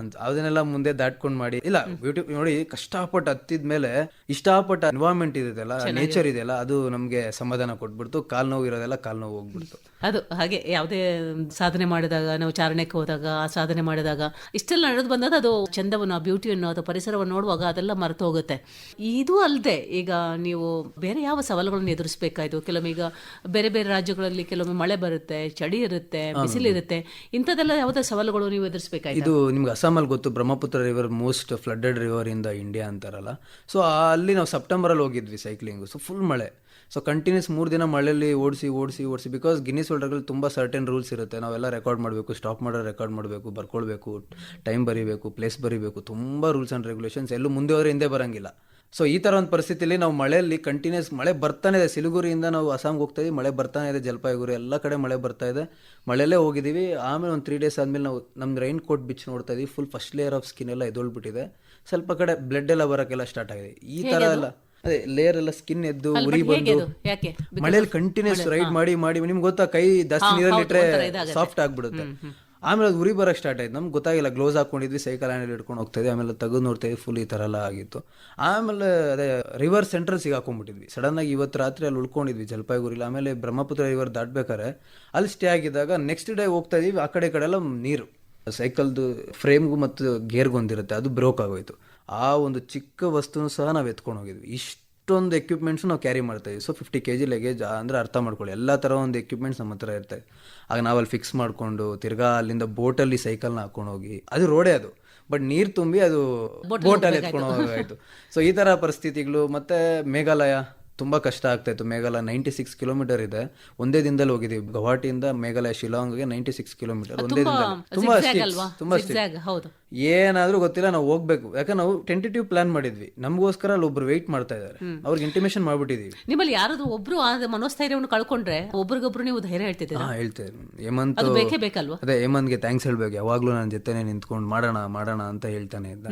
ಅಂತ ಅದನ್ನೆಲ್ಲ ಮುಂದೆ ದಾಟ್ಕೊಂಡ್ ಮಾಡಿ. ಇಲ್ಲ ಯೂಟ್ಯೂಬ್ ನೋಡಿ ಕಷ್ಟಪಟ್ಟು ಹತ್ತಿದ ಮೇಲೆ ಇಷ್ಟಪಟ್ಟ ಎನ್ವೈರ್ಮೆಂಟ್ ಇದೆಯಲ್ಲ ನೇಚರ್ ಇದೆಯಲ್ಲ ಅದು ನಮ್ಗೆ ಸಮಾಧಾನ ಕೊಟ್ಬಿಡ್ತು. ಕಾಲ್ ನೋವು ಇರೋದೆಲ್ಲ ಕಾಲ್ ನೋವು ಹೋಗ್ಬಿಡ್ತು. ಅದು ಹಾಗೆ ಯಾವುದೇ ಸಾಧನೆ ಮಾಡಿದಾಗ ನಾವು ಚಾರಣಕ್ಕೆ ಹೋದಾಗ ಆ ಸಾಧನೆ ಮಾಡಿದಾಗ ಇಷ್ಟೆಲ್ಲ ನಡೆದು ಬಂದಾಗ ಅದು ಚಂದವನ್ನು ಆ ಬ್ಯೂಟಿಯನ್ನು ಅಥವಾ ಪರಿಸರವನ್ನು ನೋಡುವಾಗ ಅದೆಲ್ಲ ಮರೆತು ಹೋಗುತ್ತೆ ಇದು ಅಲ್ಲದೆ ಈಗ ನೀವು ಬೇರೆ ಯಾವ ಸವಾಲುಗಳನ್ನು ಎದುರಿಸಬೇಕಾಯ್ತು? ಕೆಲವೊಮ್ಮೆ ಈಗ ಬೇರೆ ಬೇರೆ ರಾಜ್ಯಗಳಲ್ಲಿ ಕೆಲವೊಮ್ಮೆ ಮಳೆ ಬರುತ್ತೆ ಚಳಿ ಇರುತ್ತೆ ಬಿಸಿಲಿರುತ್ತೆ. ಇಂಥದ್ದೆಲ್ಲ ಯಾವುದೇ ಸವಾಲುಗಳು ನೀವು ಎದುರಿಸಬೇಕಾಯ್ತು? ಇದು ನಿಮ್ಗೆ ಅಸ್ಸಾಮಲ್ಲಿ ಗೊತ್ತು Brahmaputra river most flooded river ಇಂದ ಇಂಡಿಯಾ ಅಂತಾರಲ್ಲ. ಸೊ ಅಲ್ಲಿ ನಾವು ಸೆಪ್ಟೆಂಬರಲ್ಲಿ ಹೋಗಿದ್ವಿ ಸೈಕ್ಲಿಂಗ್ ಸೊ ಫುಲ್ ಮಳೆ. ಸೊ ಕಂಟಿನ್ಯೂಸ್ ಮೂರು ದಿನ ಮಳೆಯಲ್ಲಿ ಓಡಿಸಿ ಓಡಿಸಿ ಓಡಿಸಿ ಬಿಕಾಸ್ ಗಿನ್ನಿಸ್ ಹೋಲ್ಡರ್ಗಳು ತುಂಬ ಸರ್ಟನ್ ರೂಲ್ಸ್ ಇರುತ್ತೆ. ನಾವೆಲ್ಲ ರೆಕಾರ್ಡ್ ಮಾಡಬೇಕು ಸ್ಟಾಪ್ ಮಾಡೋ ರೆಕಾರ್ಡ್ ಮಾಡಬೇಕು ಬರ್ಕೊಳ್ಬೇಕು ಟೈಮ್ ಬರೀಬೇಕು ಪ್ಲೇಸ್ ಬರೀಬೇಕು ತುಂಬ ರೂಲ್ಸ್ ಆ್ಯಂಡ್ ರೆಗ್ಯುಲೇಷನ್ಸ್ ಎಲ್ಲೂ ಮುಂದೆ ಹೋದ್ರೆ ಹಿಂದೆ ಬರೋಂಗಿಲ್ಲ. ಸೊ ಈ ಥರ ಒಂದು ಪರಿಸ್ಥಿತಿಯಲ್ಲಿ ನಾವು ಮಳೆಯಲ್ಲಿ ಕಂಟಿನ್ಯೂಸ್ ಮಳೆ ಬರ್ತಾನೆ ಇದೆ. ಸಿಲಿಗುರಿಯಿಂದ ನಾವು ಅಸ್ಸಾಂಗೆ ಹೋಗ್ತಾ ಇದ್ದೀವಿ ಮಳೆ ಬರ್ತಾನೆ ಇದೆ ಜಲಪಾಯಿಗುರಿ ಎಲ್ಲ ಕಡೆ ಮಳೆ ಬರ್ತಾ ಇದೆ. ಮಳೆಯಲ್ಲೇ ಹೋಗಿದ್ದೀವಿ ಆಮೇಲೆ ಒಂದು ತ್ರೀ ಡೇಸ್ ಆದಮೇಲೆ ನಾವು ನಮ್ಮ ರೈನ್ ಕೋಟ್ ಬಿಚ್ ನೋಡ್ತಾ ಇದ್ದೀವಿ full first layer of skin ಎಲ್ಲ ಎದೊಳ್ಬಿಟ್ಟಿದೆ. ಸ್ವಲ್ಪ ಕಡೆ ಬ್ಲಡ್ ಎಲ್ಲ ಬರೋಕ್ಕೆಲ್ಲ ಸ್ಟಾರ್ಟ್ ಆಗಿದೆ. ಈ ಥರ ಎಲ್ಲ ಅದೇ ಲೇಯರ್ ಎಲ್ಲ ಸ್ಕಿನ್ ಎದ್ದು ಉರಿ ಬಂದು? ಯಾಕೆ? ಮಳೆಯಲ್ಲಿ ಕಂಟಿನ್ಯೂಸ್ ರೈಡ್ ಮಾಡಿ ಮಾಡಿ ನಿಮ್ಗೆ ಗೊತ್ತಾ ಕೈ ಜಾಸ್ತಿ ನೀರಲ್ಲಿ ಇಟ್ರೆ ಸಾಫ್ಟ್ ಆಗ್ಬಿಡುತ್ತೆ. ಆಮೇಲೆ ಅದು ಉರಿ ಬರಕ್ಕೆ ಸ್ಟಾರ್ಟ್ ಆಯ್ತು. ನಮ್ಗೆ ಗೊತ್ತಾಗಿಲ್ಲ ಗ್ಲೋಸ್ ಹಾಕೊಂಡಿದ್ವಿ ಸೈಕಲ್ ಹ್ಯಾಂಡಲ್ ಇಟ್ಕೊಂಡು ಹೋಗ್ತಾ ಇದ್ವಿ ಆಮೇಲೆ ತೆಗೆದು ನೋಡ್ತಾ ಇದ್ವಿ ಫುಲ್ ಈ ಥರ ಎಲ್ಲ ಆಗಿತ್ತು. ಆಮೇಲೆ ಅದೇ ರಿವರ್ ಸೆಂಟ್ರಲ್ ಸಿಗಾಕೊಂಡ್ಬಿಟ್ಟಿದ್ವಿ. ಆಗಿ ಇವತ್ತು ರಾತ್ರಿ ಅಲ್ಲಿ ಉಳ್ಕೊಂಡಿದ್ವಿ ಜಲಪಾಯಿಗುರಿಲಿ. ಆಮೇಲೆ ಬ್ರಹ್ಮಪುತ್ರ ರಿವರ್ ದಾಟ್ಬೇಕಾರೆ ಅಲ್ಲಿ ಸ್ಟೇ ಆಗಿದ್ದಾಗ ನೆಕ್ಸ್ಟ್ ಡೇ ಹೋಗ್ತಾ ಇದೀವಿ ಆ ಕಡೆ ಕಡೆ ಎಲ್ಲ ನೀರು. ಸೈಕಲ್ದು ಫ್ರೇಮ್ಗೂ ಮತ್ತು ಗೇರ್ಗೊಂದಿರುತ್ತೆ ಅದು ಬ್ರೋಕ್ ಆಗೋಯ್ತು. ಆ ಒಂದು ಚಿಕ್ಕ ವಸ್ತುನೂ ಸಹ ನಾವು ಎತ್ಕೊಂಡು ಹೋಗಿದ್ವಿ. ಇಷ್ಟೊಂದು ಎಕ್ವಿಪ್ಮೆಂಟ್ಸು ನಾವು ಕ್ಯಾರಿ ಮಾಡ್ತಾ ಇದ್ವಿ. So fifty K G luggage ಅಂದರೆ ಅರ್ಥ ಮಾಡ್ಕೊಳ್ಳಿ. ಎಲ್ಲ ಥರ ಒಂದು ಎಕ್ವಿಪ್ಮೆಂಟ್ಸ್ ನಮ್ಮ ಹತ್ರ ಇರ್ತವೆ ಆಗ ನಾವಲ್ಲಿ ಫಿಕ್ಸ್ ಮಾಡಿಕೊಂಡು ತಿರ್ಗಾ ಅಲ್ಲಿಂದ ಬೋಟಲ್ಲಿ ಸೈಕಲ್ನ ಹಾಕೊಂಡು ಹೋಗಿ. ಅದು ರೋಡೇ ಅದು. ಬಟ್ ನೀರು ತುಂಬಿ ಅದು ಬೋಟಲ್ಲಿ ಎತ್ಕೊಂಡು ಹೋಗಾಯ್ತು ಸೊ ಈ ಥರ ಪರಿಸ್ಥಿತಿಗಳು ಮತ್ತೆ ಮೇಘಾಲಯ ತುಂಬ ಕಷ್ಟ ಆಗ್ತಾ ಇತ್ತು. ಮೇಘಾಲಯ ನೈಂಟಿ ಸಿಕ್ಸ್ ಕಿಲೋಮೀಟರ್ ಇದೆ. ಒಂದೇ ದಿನದಲ್ಲಿ ಹೋಗಿದ್ದೀವಿ. ಗುವಾಹಟಿಯಿಂದ ಮೇಘಾಲಯ ಶಿಲಾಂಗ್ಗೆ ನೈಂಟಿ ಸಿಕ್ಸ್ ಕಿಲೋಮೀಟರ್ ಒಂದೇ ದಿನದಲ್ಲಿ. ತುಂಬಾ? ತುಂಬಾ. ಏನಾದ್ರೂ ಗೊತ್ತಿಲ್ಲ ನಾವು ಹೋಗ್ಬೇಕು. ಯಾಕಂದ್ರೆ ನಾವು ಟೆಂಟೇಟಿವ್ ಪ್ಲಾನ್ ಮಾಡಿದ್ವಿ. ನಮಗೋಸ್ಕರ ಅಲ್ಲಿ ಒಬ್ರು ವೆಯ್ಟ್ ಮಾಡ್ತಾ ಇದ್ದಾರೆ. ಅವ್ರಿಗೆ ಇಂಟಿಮೇಷನ್ ಮಾಡ್ಬಿಟ್ಟಿದೀವಿ. ನಿಮ್ಮಲ್ಲಿ ಯಾರಾದ್ರೂ ಒಬ್ರು ಮನೋಸ್ಥೈರ್ಯವನ್ನು ಕಳ್ಕೊಂಡ್ರೆ ಒಬ್ರಿಗೊಬ್ರು ನೀವು ಧೈರ್ಯ ಹೇಳ್ತಿದ್ದೀರಾ? ಹೇಳ್ತೇವೆ. ಹೇಮಂತ್ ಅದು ಬೇಕೇ ಬೇಕಲ್ವಾ? ಅದೇ ಹೇಮಂತ್ಗೆ ಥ್ಯಾಂಕ್ಸ್ ಹೇಳ್ಬೇಕು. ಯಾವಾಗ್ಲೂ ನನ್ನ ಜೊತೆನೆ ನಿಂತ್ಕೊಂಡು ಮಾಡೋಣ ಮಾಡೋಣ ಅಂತ ಹೇಳ್ತಾನೆ ಇದ್ದ.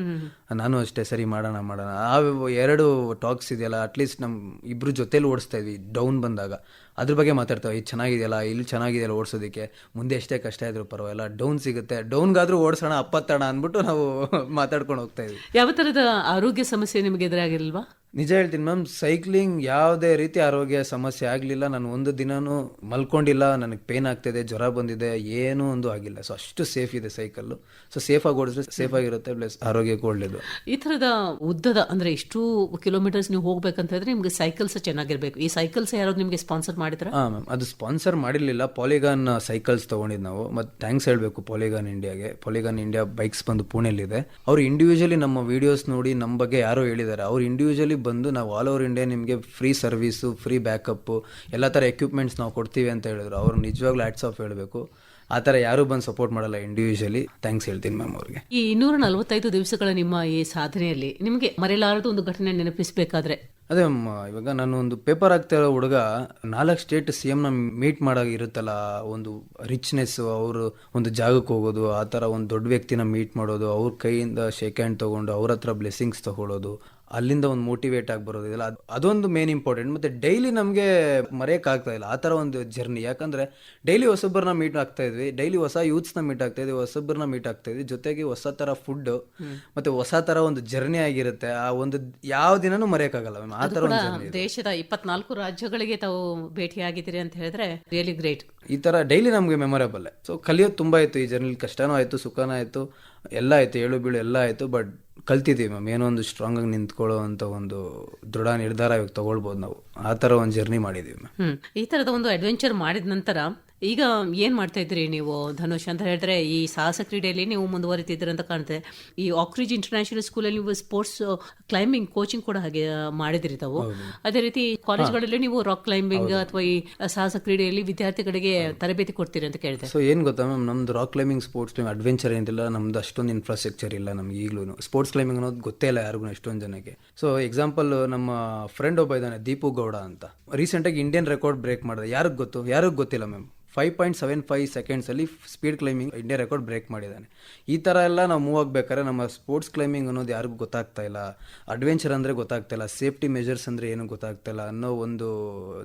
ನಾನು ಅಷ್ಟೇ ಸರಿ ಮಾಡೋಣ ಮಾಡೋಣ. ಆ ಎರಡು ಟಾಕ್ಸ್ ಇದೆಯಲ್ಲ ಅಟ್ಲೀಸ್ಟ್ ನಮ್ ಇಬ್ರು ಜೊತೆಲಿ ಓಡಿಸ್ತಾ ಇದ್ವಿ. ಡೌನ್ ಬಂದಾಗ. ಅದ್ರ ಬಗ್ಗೆ ಮಾತಾಡ್ತಾವೆ. ಇದು ಚೆನ್ನಾಗಿದೆಯಲ್ಲ ಇಲ್ಲಿ ಚೆನ್ನಾಗಿದೆಯಲ್ಲ ಓಡಿಸೋದಕ್ಕೆ. ಮುಂದೆ ಎಷ್ಟೇ ಕಷ್ಟ ಇದ್ರು ಪರವಾಗಿಲ್ಲ. ಡೌನ್ ಸಿಗುತ್ತೆ. ಡೌನ್ಗಾದ್ರೂ ಓಡಿಸೋಣ ಅಪ್ಪತ್ತಣ ಅಂದ್ಬಿಟ್ಟು ನಾವು ಮಾತಾಡ್ಕೊಂಡು ಹೋಗ್ತಾ ಇದ್ವಿ ಯಾವ ತರದ ಆರೋಗ್ಯ ಸಮಸ್ಯೆ ನಿಮಗೆ ಎದುರಾಗಿಲ್ವಾ? ನಿಜ ಹೇಳ್ತೀನಿ ಮ್ಯಾಮ್ ಸೈಕ್ಲಿಂಗ್ ಯಾವುದೇ ರೀತಿ ಆರೋಗ್ಯ ಸಮಸ್ಯೆ ಆಗಲಿಲ್ಲ. ನಾನು ಒಂದು ದಿನವೂ ಮಲ್ಕೊಂಡಿಲ್ಲ. ನನಗೆ ಪೇನ್ ಆಗ್ತಿದೆ ಜ್ವರ ಬಂದಿದೆ ಏನೂ ಒಂದು ಆಗಿಲ್ಲ. ಸೊ ಅಷ್ಟು ಸೇಫ್ ಇದೆ ಸೈಕಲ್ಲು. ಸೊ ಸೇಫಾಗಿ ಓಡಿಸಿದ್ರೆ ಸೇಫಾಗಿರುತ್ತೆ ಪ್ಲಸ್ ಆರೋಗ್ಯಕ್ಕೆ ಒಳ್ಳೇದು. ಈ ಥರದ ಉದ್ದದ ಅಂದರೆ ಇಷ್ಟು ಕಿಲೋಮೀಟರ್ಸ್ ನೀವು ಹೋಗ್ಬೇಕಂತ ಹೇಳಿದ್ರೆ ನಿಮಗೆ ಸೈಕಲ್ಸ್ ಚೆನ್ನಾಗಿರಬೇಕು. ಈ ಸೈಕಲ್ಸ್ ಯಾರಾದ್ರು ನಿಮಗೆ ಸ್ಪಾನ್ಸರ್ ಮಾಡಿದ್ರ? ಹಾಂ ಮ್ಯಾಮ್. ಅದು ಸ್ಪಾನ್ಸರ್ ಮಾಡಿರಲಿಲ್ಲ. ಪಾಲಿಗಾನ್ ಸೈಕಲ್ಸ್ ತೊಗೊಂಡಿದ್ದು ನಾವು. ಮತ್ತು ಥ್ಯಾಂಕ್ಸ್ ಹೇಳಬೇಕು ಪಾಲಿಗಾನ್ ಇಂಡಿಯಾಗೆ ಪಾಲಿಗಾನ್ ಇಂಡಿಯಾ ಬೈಕ್ಸ್ ಬಂದು ಪುಣೆಯಲ್ಲಿದೆ. ಅವ್ರು ಇಂಡಿವಿಜುವಲಿ ನಮ್ಮ ವಿಡಿಯೋಸ್ ನೋಡಿ ನಮ್ಮ ಬಗ್ಗೆ ಯಾರೋ ಹೇಳಿದ್ದಾರೆ ಅವ್ರು ಇಂಡಿವಿಜುವಲಿ ಬಂದು ನಾವು ಆಲ್ ಓವರ್ ಇಂಡಿಯಾ ನಿಮಗೆ ಫ್ರೀ ಸರ್ವಿಸು ಫ್ರೀ ಬ್ಯಾಕಪ್ಪು ಎಲ್ಲ ಥರ ಎಕ್ವಿಪ್ಮೆಂಟ್ಸ್ ನಾವು ಕೊಡ್ತೀವಿ ಅಂತ ಹೇಳಿದ್ರು. ಅವ್ರು ನಿಜವಾಗ್ಲೂ ಆಟ್ಸ್ ಆಫ್ ಹೇಳಬೇಕು. ಆ ಥರ ಯಾರೂ ಬಂದು ಸಪೋರ್ಟ್ ಮಾಡಲ್ಲ ಇಂಡಿವಿಜುವಲಿ ಥ್ಯಾಂಕ್ಸ್ ಹೇಳ್ತೀನಿ ಮ್ಯಾಮ್ ಅವ್ರಿಗೆ. ಈ ಇನ್ನೂರ ನಲವತ್ತೈದು ದಿವಸಗಳ ನಿಮ್ಮ ಈ ಸಾಧನೆಯಲ್ಲಿ ನಿಮಗೆ ಮರೆಯಲಾರದ ಒಂದು ಘಟನೆ ನೆನಪಿಸಬೇಕಾದ್ರೆ ಅದೇ ಇವಾಗ ನಾನು ಒಂದು ಪೇಪರ್ ಆಗ್ತಾ ಇರೋ ಹುಡುಗ ನಾಲ್ಕು ಸ್ಟೇಟ್ ಸಿ ಎಮ್ನ ಮೀಟ್ ಮಾಡೋ ಇರುತ್ತಲ್ಲ, ಒಂದು ರಿಚ್ನೆಸ್ ಅವರು ಒಂದು ಜಾಗಕ್ಕೆ ಹೋಗೋದು, ಆ ಥರ ಒಂದು ದೊಡ್ಡ ವ್ಯಕ್ತಿನ ಮೀಟ್ ಮಾಡೋದು, ಅವ್ರ ಕೈಯಿಂದ ಶೇಕ್ ಹ್ಯಾಂಡ್ ತೊಗೊಂಡು ಅವ್ರ ಹತ್ರ ಬ್ಲೆಸ್ಸಿಂಗ್ಸ್ ತಗೊಳ್ಳೋದು ಅಲ್ಲಿಂದ ಒಂದು ಮೋಟಿವೇಟ್ ಆಗಿ ಬರೋದಿಲ್ಲ ಇದೆಲ್ಲ. ಅದೊಂದು ಮೇನ್ ಇಂಪಾರ್ಟೆಂಟ್ ಮತ್ತೆ ಡೈಲಿ ನಮಗೆ ಮರೆಯೋಕ್ಕಾಗ್ತಾ ಇಲ್ಲ. ಆ ಥರ ಒಂದು ಜರ್ನಿ ಯಾಕಂದ್ರೆ ಡೈಲಿ ಹೊಸೊಬ್ಬರನ್ನ ಮೀಟ್ ಆಗ್ತಾ ಇದ್ವಿ. ಡೈಲಿ ಹೊಸ ಯೂತ್ಸ್ನ ಮೀಟ್ ಆಗ್ತಾ ಇದ್ವಿ. ಹೊಸೊಬ್ಬರನ್ನ ಮೀಟ್ ಆಗ್ತಾ ಇದ್ವಿ. ಜೊತೆಗೆ ಹೊಸ ಥರ ಫುಡ್ ಮತ್ತೆ ಹೊಸ ಥರ ಒಂದು ಜರ್ನಿ ಆಗಿರುತ್ತೆ. ಆ ಒಂದು ಯಾವ ದಿನನೂ ಮರೆಯೋಕ್ಕಾಗಲ್ಲ ಮ್ಯಾಮ್. ಆ ಥರ ಒಂದು ದೇಶದ ಇಪ್ಪತ್ನಾಲ್ಕು ರಾಜ್ಯಗಳಿಗೆ ತಾವು ಭೇಟಿ ಆಗಿದ್ದೀರಿ ಅಂತ ಹೇಳಿದ್ರೆ ರಿಯಲಿ ಗ್ರೇಟ್ ಈ ಥರ ಡೈಲಿ ನಮಗೆ ಮೆಮೊರೇಬಲ್ ಸೊ ಕಲಿಯೋದು ತುಂಬ ಆಯಿತು. ಈ ಜರ್ನಿಲಿ ಕಷ್ಟನೂ ಆಯಿತು ಸುಖನೂ ಆಯಿತು. ಎಲ್ಲ ಆಯಿತು. ಏಳು ಬೀಳು ಎಲ್ಲ ಆಯಿತು. ಬಟ್ ಕಲ್ತಿದ್ದೀವಿ ಮ್ಯಾಮ್. ಏನೋ ಒಂದು ಸ್ಟ್ರಾಂಗ್ ಆಗಿ ನಿಂತ್ಕೊಳ್ಳೋ ಅಂತ ಒಂದು ದೃಢ ನಿರ್ಧಾರ ಇವಾಗ ತಗೊಳ್ಬೋದು ನಾವು. ಆ ಥರ ಒಂದು ಜರ್ನಿ ಮಾಡಿದೀವಿ ಮ್ಯಾಮ್. ಈ ತರದ ಒಂದು ಅಡ್ವೆಂಚರ್ ಮಾಡಿದ ನಂತರ ಈಗ ಏನ್ ಮಾಡ್ತಾ ಇದ್ರಿ ನೀವು ಧನುಷ್ ಅಂತ ಹೇಳಿದ್ರೆ ಈ ಸಾಹಸ ಕ್ರೀಡೆಯಲ್ಲಿ ನೀವು ಮುಂದುವರಿತಿದ್ದೀರ ಅಂತ ಕಾಣುತ್ತೆ ಈ ಆಕ್ರಿಜ್ ಇಂಟರ್ನ್ಯಾಷನಲ್ ಸ್ಕೂಲಲ್ಲಿ ನೀವು ಸ್ಪೋರ್ಟ್ಸ್ ಕ್ಲೈಂಬಿಂಗ್ ಕೋಚಿಂಗ್ ಕೂಡ ಹಾಗೆ ಮಾಡಿದಿರಿ ತಾವು. ಅದೇ ರೀತಿ ಕಾಲೇಜ್ಗಳಲ್ಲಿ ನೀವು ರಾಕ್ ಕ್ಲೈಂಬಿಂಗ್ ಅಥವಾ ಈ ಸಾಹಸ ಕ್ರೀಡೆಯಲ್ಲಿ ವಿದ್ಯಾರ್ಥಿಗಳಿಗೆ ತರಬೇತಿ ಕೊಡ್ತೀರಿ ಅಂತ ಕೇಳಿದೆ. ಸೊ ಏನು ಗೊತ್ತಾ ಮ್ಯಾಮ್ ನಮ್ದು ರಾಕ್ ಕ್ಲೈಂಬಿಂಗ್ ಸ್ಪೋರ್ಟ್ಸ್ ಅಡ್ವೆಂಚರ್ ಏನಿಲ್ಲ ನಮ್ದು ಅಷ್ಟೊಂದು ಇನ್ಫ್ರಾಸ್ಟ್ರಕ್ಚರ್ ಇಲ್ಲ ನಮ್ಗೆ ಈಗಲೂ ಸ್ಪೋರ್ಟ್ಸ್ ಕ್ಲೈಂಬಿಂಗ್ ಅನ್ನೋದು ಗೊತ್ತೇ ಇಲ್ಲ ಯಾರಿಗೂ ಎಷ್ಟೊಂದು ಜನಕ್ಕೆ. ಸೊ ಎಕ್ಸಾಂಪಲ್ ನಮ್ಮ ಫ್ರೆಂಡ್ ಒಬ್ಬ ಇದ್ದಾನೆ ದೀಪು ಗೌಡ ಅಂತ. ರೀಸೆಂಟಾಗಿ ಇಂಡಿಯನ್ ರೆಕಾರ್ಡ್ ಬ್ರೇಕ್ ಮಾಡಿದೆ. ಯಾರಿಗೆ ಗೊತ್ತು? ಯಾರಿಗೂ ಗೊತ್ತಿಲ್ಲ ma'am? Five point seven five ಸೆಕೆಂಡ್ಸಲ್ಲಿ speed climbing India record break ಮಾಡಿದ್ದಾನೆ. ಈ ಥರ ಎಲ್ಲ ನಾವು ಮೂವ್ ಆಗಬೇಕಾದ್ರೆ ನಮ್ಮ ಸ್ಪೋರ್ಟ್ಸ್ ಕ್ಲೈಂಬಿಂಗ್ ಅನ್ನೋದು ಯಾರಿಗೂ ಗೊತ್ತಾಗ್ತಾ ಇಲ್ಲ. ಅಡ್ವೆಂಚರ್ ಅಂದರೆ ಗೊತ್ತಾಗ್ತಾ ಇಲ್ಲ. ಸೇಫ್ಟಿ ಮೆಜರ್ಸ್ ಅಂದರೆ ಏನು ಗೊತ್ತಾಗ್ತಾ ಇಲ್ಲ ಅನ್ನೋ ಒಂದು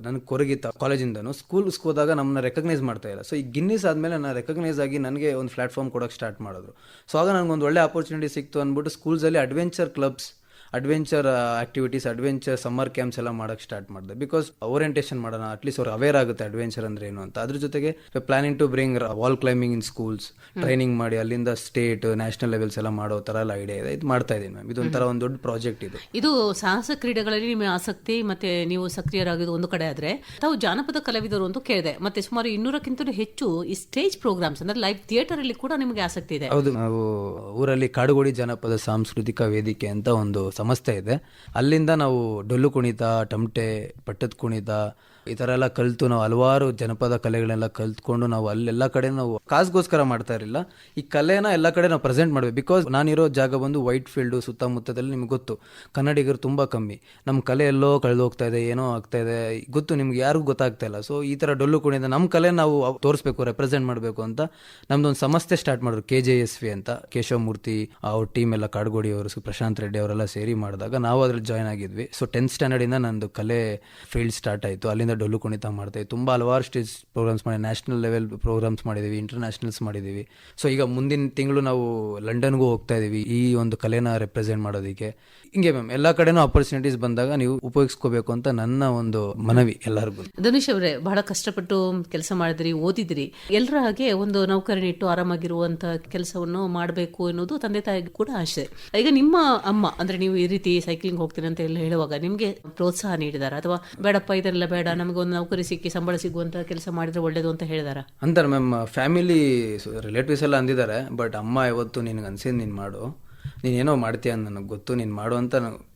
ನನಗೆ ಕೊರಗಿತ್ತ ಕಾಲೇಜಿಂದನೂ. ಸ್ಕೂಲ್ಸ್ಗೆ ಹೋದಾಗ ನಮ್ಮನ್ನ ರೆಕಗ್ನೈಸ್ ಮಾಡ್ತಾ ಇಲ್ಲ. ಸೊ ಈ ಗಿನ್ನಿಸ್ ಆದಮೇಲೆ ನಾನು ರೆಕಗ್ನೈಸ್ ಆಗಿ ನನಗೆ ಒಂದು ಪ್ಲಾಟ್ಫಾರ್ಮ್ ಕೊಡೋಕ್ಕೆ ಸ್ಟಾರ್ಟ್ ಮಾಡಿದ್ರು. ಸೊ ಆಗ ನನಗೊಂದು ಒಳ್ಳೆ ಆಪರ್ಚುನಿಟಿ ಸಿಕ್ತು ಅಂದ್ಬಿಟ್ಟು ಸ್ಕೂಲ್ಸಲ್ಲಿ adventure clubs adventure activities adventure summer camps ಎಲ್ಲ ಮಾಡೋಕ್ಕೆ ಸ್ಟಾರ್ಟ್ ಮಾಡಿದೆ. ಬಿಕಾಸ್ ಓರಿಯಂಟೇಷನ್ ಮಾಡೋಣ ಅಟ್ಲೀಸ್ಟ್ ಅವ್ರು ಅವೇರ್ ಆಗುತ್ತೆ ಅಡ್ವೆಂಚರ್ ಅಂದ್ರೆ ಏನು ಅಂತ. ಅದ್ರ ಜೊತೆಗೆ planning to bring wall climbing in schools training ಮಾಡಿ ಅಲ್ಲಿಂದ ಸ್ಟೇಟ್ ನ್ಯಾಷನಲ್ ಲೆವೆಲ್ಸ್ ಎಲ್ಲ ಮಾಡೋ ತರ ಎಲ್ಲ ಐಡಿಯಾ ಇದೆ. ಇದು ಮಾಡ್ತಾ ಇದ್ದೀನಿ ಮ್ಯಾಮ್ ಇದೊಂಥರ ಒಂದು ದೊಡ್ಡ ಪ್ರಾಜೆಕ್ಟ್ ಇದು. ಇದು ಸಾಹಸ ಕ್ರೀಡೆಗಳಲ್ಲಿ ನಿಮ್ಮ ಆಸಕ್ತಿ ಮತ್ತೆ ನೀವು ಸಕ್ರಿಯರಾಗಿದ್ದು ಒಂದು ಕಡೆ ಆದ್ರೆ ತಾವು ಜಾನಪದ ಕಲಾವಿದರು ಅಂತ ಕೇಳಿದೆ. ಮತ್ತೆ ಸುಮಾರು ಇನ್ನೂರಕ್ಕಿಂತಲೂ ಹೆಚ್ಚು ಈ ಸ್ಟೇಜ್ ಪ್ರೋಗ್ರಾಮ್ಸ್ ಅಂದ್ರೆ ಲೈವ್ ಥಿಯೇಟರ್ ಅಲ್ಲಿ ಕೂಡ ನಿಮಗೆ ಆಸಕ್ತಿ ಇದೆ. ಹೌದು ನಾವು ಊರಲ್ಲಿ ಕಾಡುಗೋಡಿ ಜನಪದ ಸಾಂಸ್ಕೃತಿಕ ವೇದಿಕೆ ಅಂತ ಒಂದು ಸಂಸ್ಥೆ ಇದೆ. ಅಲ್ಲಿಂದ ನಾವು ಡೊಳ್ಳು ಕುಣಿತ ಟಮಟೆ ಪಟ್ಟದ ಕುಣಿತ ಈ ಥರ ಎಲ್ಲ ಕಲಿತು ನಾವು ಹಲವಾರು ಜನಪದ ಕಲೆಗಳೆಲ್ಲ ಕಲ್ತ್ಕೊಂಡು ನಾವು ಅಲ್ಲೆಲ್ಲ ಕಡೆ ನಾವು ಕಾಸ್ಗೋಸ್ಕರ ಮಾಡ್ತಾ ಇರಲಿಲ್ಲ. ಈ ಕಲೆನ ಎಲ್ಲ ಕಡೆ ನಾವು ಪ್ರೆಸೆಂಟ್ ಮಾಡ್ಬೇಕು. ಬಿಕಾಸ್ ನಾನಿರೋ ಜಾಗ ಬಂದು ವೈಟ್ ಫೀಲ್ಡು ಸುತ್ತಮುತ್ತದಲ್ಲಿ ನಿಮ್ಗೆ ಗೊತ್ತು. ಕನ್ನಡಿಗರು ತುಂಬ ಕಮ್ಮಿ. ನಮ್ಮ ಕಲೆ ಎಲ್ಲೋ ಕಳೆದು ಹೋಗ್ತಾ ಇದೆ, ಏನೋ ಆಗ್ತಾ ಇದೆ, ಗೊತ್ತು ನಿಮ್ಗೆ ಯಾರಿಗೂ ಗೊತ್ತಾಗ್ತಾ ಇಲ್ಲ. ಸೊ ಈ ಥರ ಡೊಳ್ಳು ಕುಣಿಯಿಂದ ನಮ್ಮ ಕಲೆ ನಾವು ತೋರಿಸ್ಬೇಕು ರೆಪ್ರೆಸೆಂಟ್ ಮಾಡಬೇಕು ಅಂತ ನಮ್ದೊಂದು ಸಂಸ್ಥೆ ಸ್ಟಾರ್ಟ್ ಮಾಡಿದ್ರು ಕೆ ಜೆ ಎಸ್ ವಿ ಅಂತ. ಕೇಶವಮೂರ್ತಿ ಅವ್ರ ಟೀಮ್ ಎಲ್ಲ ಕಾಡ್ಗೋಡಿ ಅವರು ಪ್ರಶಾಂತ್ ರೆಡ್ಡಿ ಅವರೆಲ್ಲ ಸೇರಿ ಮಾಡಿದಾಗ ನಾವು ಅದ್ರಲ್ಲಿ ಜಾಯ್ನ್ ಆಗಿದ್ವಿ. ಸೊ ಟೆಂತ್ ಸ್ಟ್ಯಾಂಡರ್ಡಿಂದ ನಂದು ಕಲೆ ಫೀಲ್ಡ್ ಸ್ಟಾರ್ಟ್ ಆಯಿತು. ಅಲ್ಲಿಂದ ವರ್ಷದಿಂದ ಡೊಳ್ಳು ಕುಣಿತ ಮಾಡ್ತೇವೆ ತುಂಬ ಹಲವಾರು ಸ್ಟೇಜ್ ಪ್ರೋಗ್ರಾಮ್ಸ್ ಮಾಡಿ, ನ್ಯಾಷನಲ್ ಲೆವೆಲ್ ಪ್ರೋಗ್ರಾಮ್ಸ್ ಮಾಡಿದ್ದೀವಿ ಇಂಟರ್ನ್ಯಾಷನಲ್ಸ್ ಮಾಡಿದ್ದೀವಿ ಸೊ ಈಗ ಮುಂದಿನ ತಿಂಗಳು ನಾವು ಲಂಡನ್ಗೂ ಹೋಗ್ತಾ ಇದ್ದೀವಿ ಈ ಒಂದು ಕಲೆನ ರೆಪ್ರೆಸೆಂಟ್ ಮಾಡೋದಕ್ಕೆ. ಹಿಂಗೆ ಮ್ಯಾಮ್ ಎಲ್ಲ ಕಡೆನೂ ಅಪರ್ಚುನಿಟೀಸ್ ಬಂದಾಗ ನೀವು ಉಪಯೋಗಿಸ್ಕೋಬೇಕು ಅಂತ ನನ್ನ ಒಂದು ಮನವಿ ಎಲ್ಲರಿಗೂ. ಧನುಷ್ ಅವರೇ, ಬಹಳ ಕಷ್ಟಪಟ್ಟು ಕೆಲಸ ಮಾಡಿದ್ರಿ, ಓದಿದ್ರಿ. ಎಲ್ಲರ ಹಾಗೆ ಒಂದು ನೌಕರನಿ ಇಟ್ಟು ಆರಾಮಾಗಿರುವಂತ ಕೆಲಸವನ್ನು ಮಾಡಬೇಕು ಎನ್ನುವುದು ತಂದೆ ತಾಯಿಗೆ ಕೂಡ ಆಸೆ. ಈಗ ನಿಮ್ಮ ಅಮ್ಮ, ಅಂದ್ರೆ ನೀವು ಈ ರೀತಿ ಸೈಕ್ಲಿಂಗ್ ಹೋಗ್ತೀನಿ ಅಂತ ಎಲ್ಲ ಹೇಳುವಾಗ ನಿಮ್ಗೆ ಪ್ರೋತ್ಸಾಹ ನೀಡಿದಾರ, ಅಥವಾ ಬೇಡಪ್ಪ ಇದೆಲ್ಲ ಬೇಡ ನಮಗೆ ಒಂದು ನೌಕರಿ ಸಿಕ್ಕಿ ಸಂಬಳ ಸಿಗುವಂತ ಕೆಲಸ ಮಾಡಿದ್ರೆ ಒಳ್ಳೇದು ಅಂತ ಹೇಳಿದಾರೆ? ಅಂತಾರೆ ಮ್ಯಾಮ್, ಫ್ಯಾಮಿಲಿ ರಿಲೇಟಿವ್ಸ್ ಎಲ್ಲ ಅಂದಿದ್ದಾರೆ ಬಟ್ ಅಮ್ಮ ಇವತ್ತು ನಿನಗೆ ಅನ್ಸಿದ್ದು ನೀನು ಮಾಡು. ನೀನೇನೋ ಮಾಡ್ತೀಯ ನನಗೆ ಗೊತ್ತು, ನೀನು ಮಾಡು ಅಂತ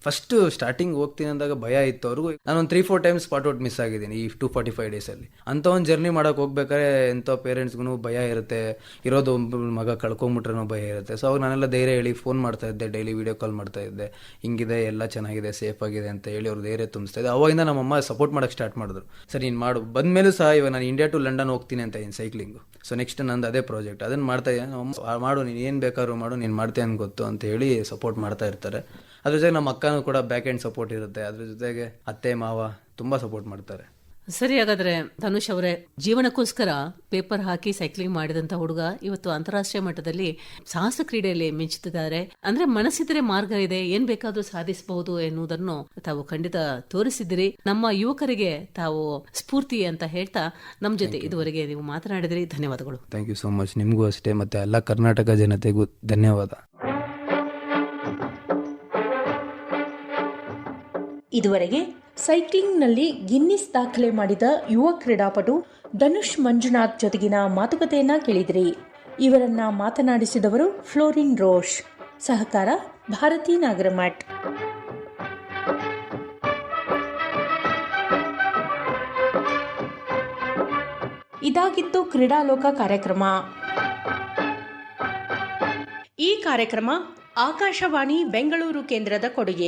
ಫಸ್ಟ್ ಸ್ಟಾರ್ಟಿಂಗ್ ಹೋಗ್ತೀನಿ ಅಂದಾಗ ಭಯ ಇತ್ತು ಅವ್ರಿಗೂ. ನಾನು ಒಂದು three four times spot out miss ಆಗಿದ್ದೀನಿ ಈ ಟೂ ಫಾರ್ಟಿ ಫೈವ್ ಡೇಸಲ್ಲಿ ಅಂತ ಒಂದು ಜರ್ನಿ ಮಾಡೋಕೆ ಹೋಗ್ಬೇಕಾದ್ರೆ ಎಂಥ ಪೇರೆಂಟ್ಸ್ಗೂ ಭಯ ಇರುತ್ತೆ, ಇರೋದು ಮಗ ಕಳ್ಕೊಂಬಿಟ್ರೂ ಭಯ ಇರುತ್ತೆ. ಸೊ ಅವಾಗ ನಾನೆಲ್ಲ ಧೈರ್ಯ ಹೇಳಿ ಫೋನ್ ಮಾಡ್ತಾ ಇದ್ದೆ ಡೈಲಿ ವೀಡಿಯೋ ಕಾಲ್ ಮಾಡ್ತಾ ಇದ್ದೆ. ಹಿಂಗಿದೆ, ಎಲ್ಲ ಚೆನ್ನಾಗಿದೆ ಸೇಫ್ ಆಗಿದೆ ಅಂತ ಹೇಳಿ ಅವ್ರು ಧೈರ್ಯ ತುಂಬಿಸ್ತಾ ಇದ್ದೆ. ಅವಾಗಿಂದ ನಮ್ಮಮ್ಮ ಸಪೋರ್ಟ್ ಮಾಡೋಕ್ಕೆ ಸ್ಟಾರ್ಟ್ ಮಾಡಿದ್ರು. ಸರಿ ನೀನು ಮಾಡು. ಬಂದಮೇಲೂ ಸಹ ಇವಾಗ ನಾನು ಇಂಡಿಯಾ ಟು ಲಂಡನ್ ಹೋಗ್ತೀನಿ ಅಂತ ಇದ್ದೀನಿ ಸೈಕ್ಲಿಂಗು ಸೊ ನೆಕ್ಸ್ಟ್ ನಂದು ಅದೇ ಪ್ರಾಜೆಕ್ಟ್ ಅದನ್ನು ಮಾಡ್ತಾ ಇದ್ದೀನಿ ಮಾಡು, ನೀನು ಏನು ಬೇಕಾದ್ರೂ ಮಾಡು, ನೀನು ಮಾಡ್ತೀಯ ಗೊತ್ತು ಅಂತ ಹೇಳಿ ಸಪೋರ್ಟ್ ಮಾಡ್ತಾ ಇರ್ತಾರೆ. ಅದ್ರ ಜೊತೆಗೆ ನಮ್ಮ ಅಕ್ಕನೂ ಕೂಡ ಬ್ಯಾಕ್ ಎಂಡ್ ಸಪೋರ್ಟ್ ಇರುತ್ತೆ. ಅದ್ರ ಜೊತೆಗೆ ಅತ್ತೆ ಮಾವ ತುಂಬಾ ಸಪೋರ್ಟ್ ಮಾಡ್ತಾರೆ. ಸರಿ ಹಾಗಾದ್ರೆ ಧನುಷ್ ಅವರೇ ಜೀವನಕ್ಕೋಸ್ಕರ ಪೇಪರ್ ಹಾಕಿ ಸೈಕ್ಲಿಂಗ್ ಮಾಡಿದಂತ ಹುಡುಗ ಇವತ್ತು ಅಂತಾರಾಷ್ಟ್ರೀಯ ಮಟ್ಟದಲ್ಲಿ ಸಾಹಸ ಕ್ರೀಡೆಯಲ್ಲಿ ಮಿಂಚುತ್ತಿದ್ದಾರೆ. ಅಂದ್ರೆ ಮನಸ್ಸಿದ್ರೆ ಮಾರ್ಗ ಇದೆ ಏನ್ ಬೇಕಾದ್ರೂ ಸಾಧಿಸಬಹುದು ಎನ್ನುವುದನ್ನು ತಾವು ಖಂಡಿತ ತೋರಿಸಿದಿರಿ ನಮ್ಮ ಯುವಕರಿಗೆ ತಾವು ಸ್ಫೂರ್ತಿ ಅಂತ ಹೇಳ್ತಾ ನಮ್ಮ ಜೊತೆ ಇದುವರೆಗೆ ನೀವು ಮಾತನಾಡಿದ್ರಿ. ಧನ್ಯವಾದಗಳು. ಥ್ಯಾಂಕ್ ಯು ಸೋ ಮಚ್ ನಿಮಗೂ ಅಷ್ಟೇ ಮತ್ತೆ ಎಲ್ಲ ಕರ್ನಾಟಕ ಜನತೆಗೂ ಧನ್ಯವಾದ. ಇದುವರೆಗೆ ಸೈಕ್ಲಿಂಗ್ನಲ್ಲಿ ಗಿನ್ನಿಸ್ ದಾಖಲೆ ಮಾಡಿದ ಯುವ ಕ್ರೀಡಾಪಟು ಧನುಷ್ ಮಂಜುನಾಥ್ ಜೊತೆಗಿನ ಮಾತುಕತೆಯನ್ನ ಕೇಳಿದ್ರಿ. ಇವರನ್ನ ಮಾತನಾಡಿಸಿದವರು ಫ್ಲೋರಿನ್ ರೋಷ್. ಸಹಕಾರ ಭಾರತಿ ನಾಗರಮಠ್. ಇದಾಗಿತ್ತು ಕ್ರೀಡಾಲೋಕ ಕಾರ್ಯಕ್ರಮ. ಈ ಕಾರ್ಯಕ್ರಮ ಆಕಾಶವಾಣಿ ಬೆಂಗಳೂರು ಕೇಂದ್ರದ ಕೊಡುಗೆ.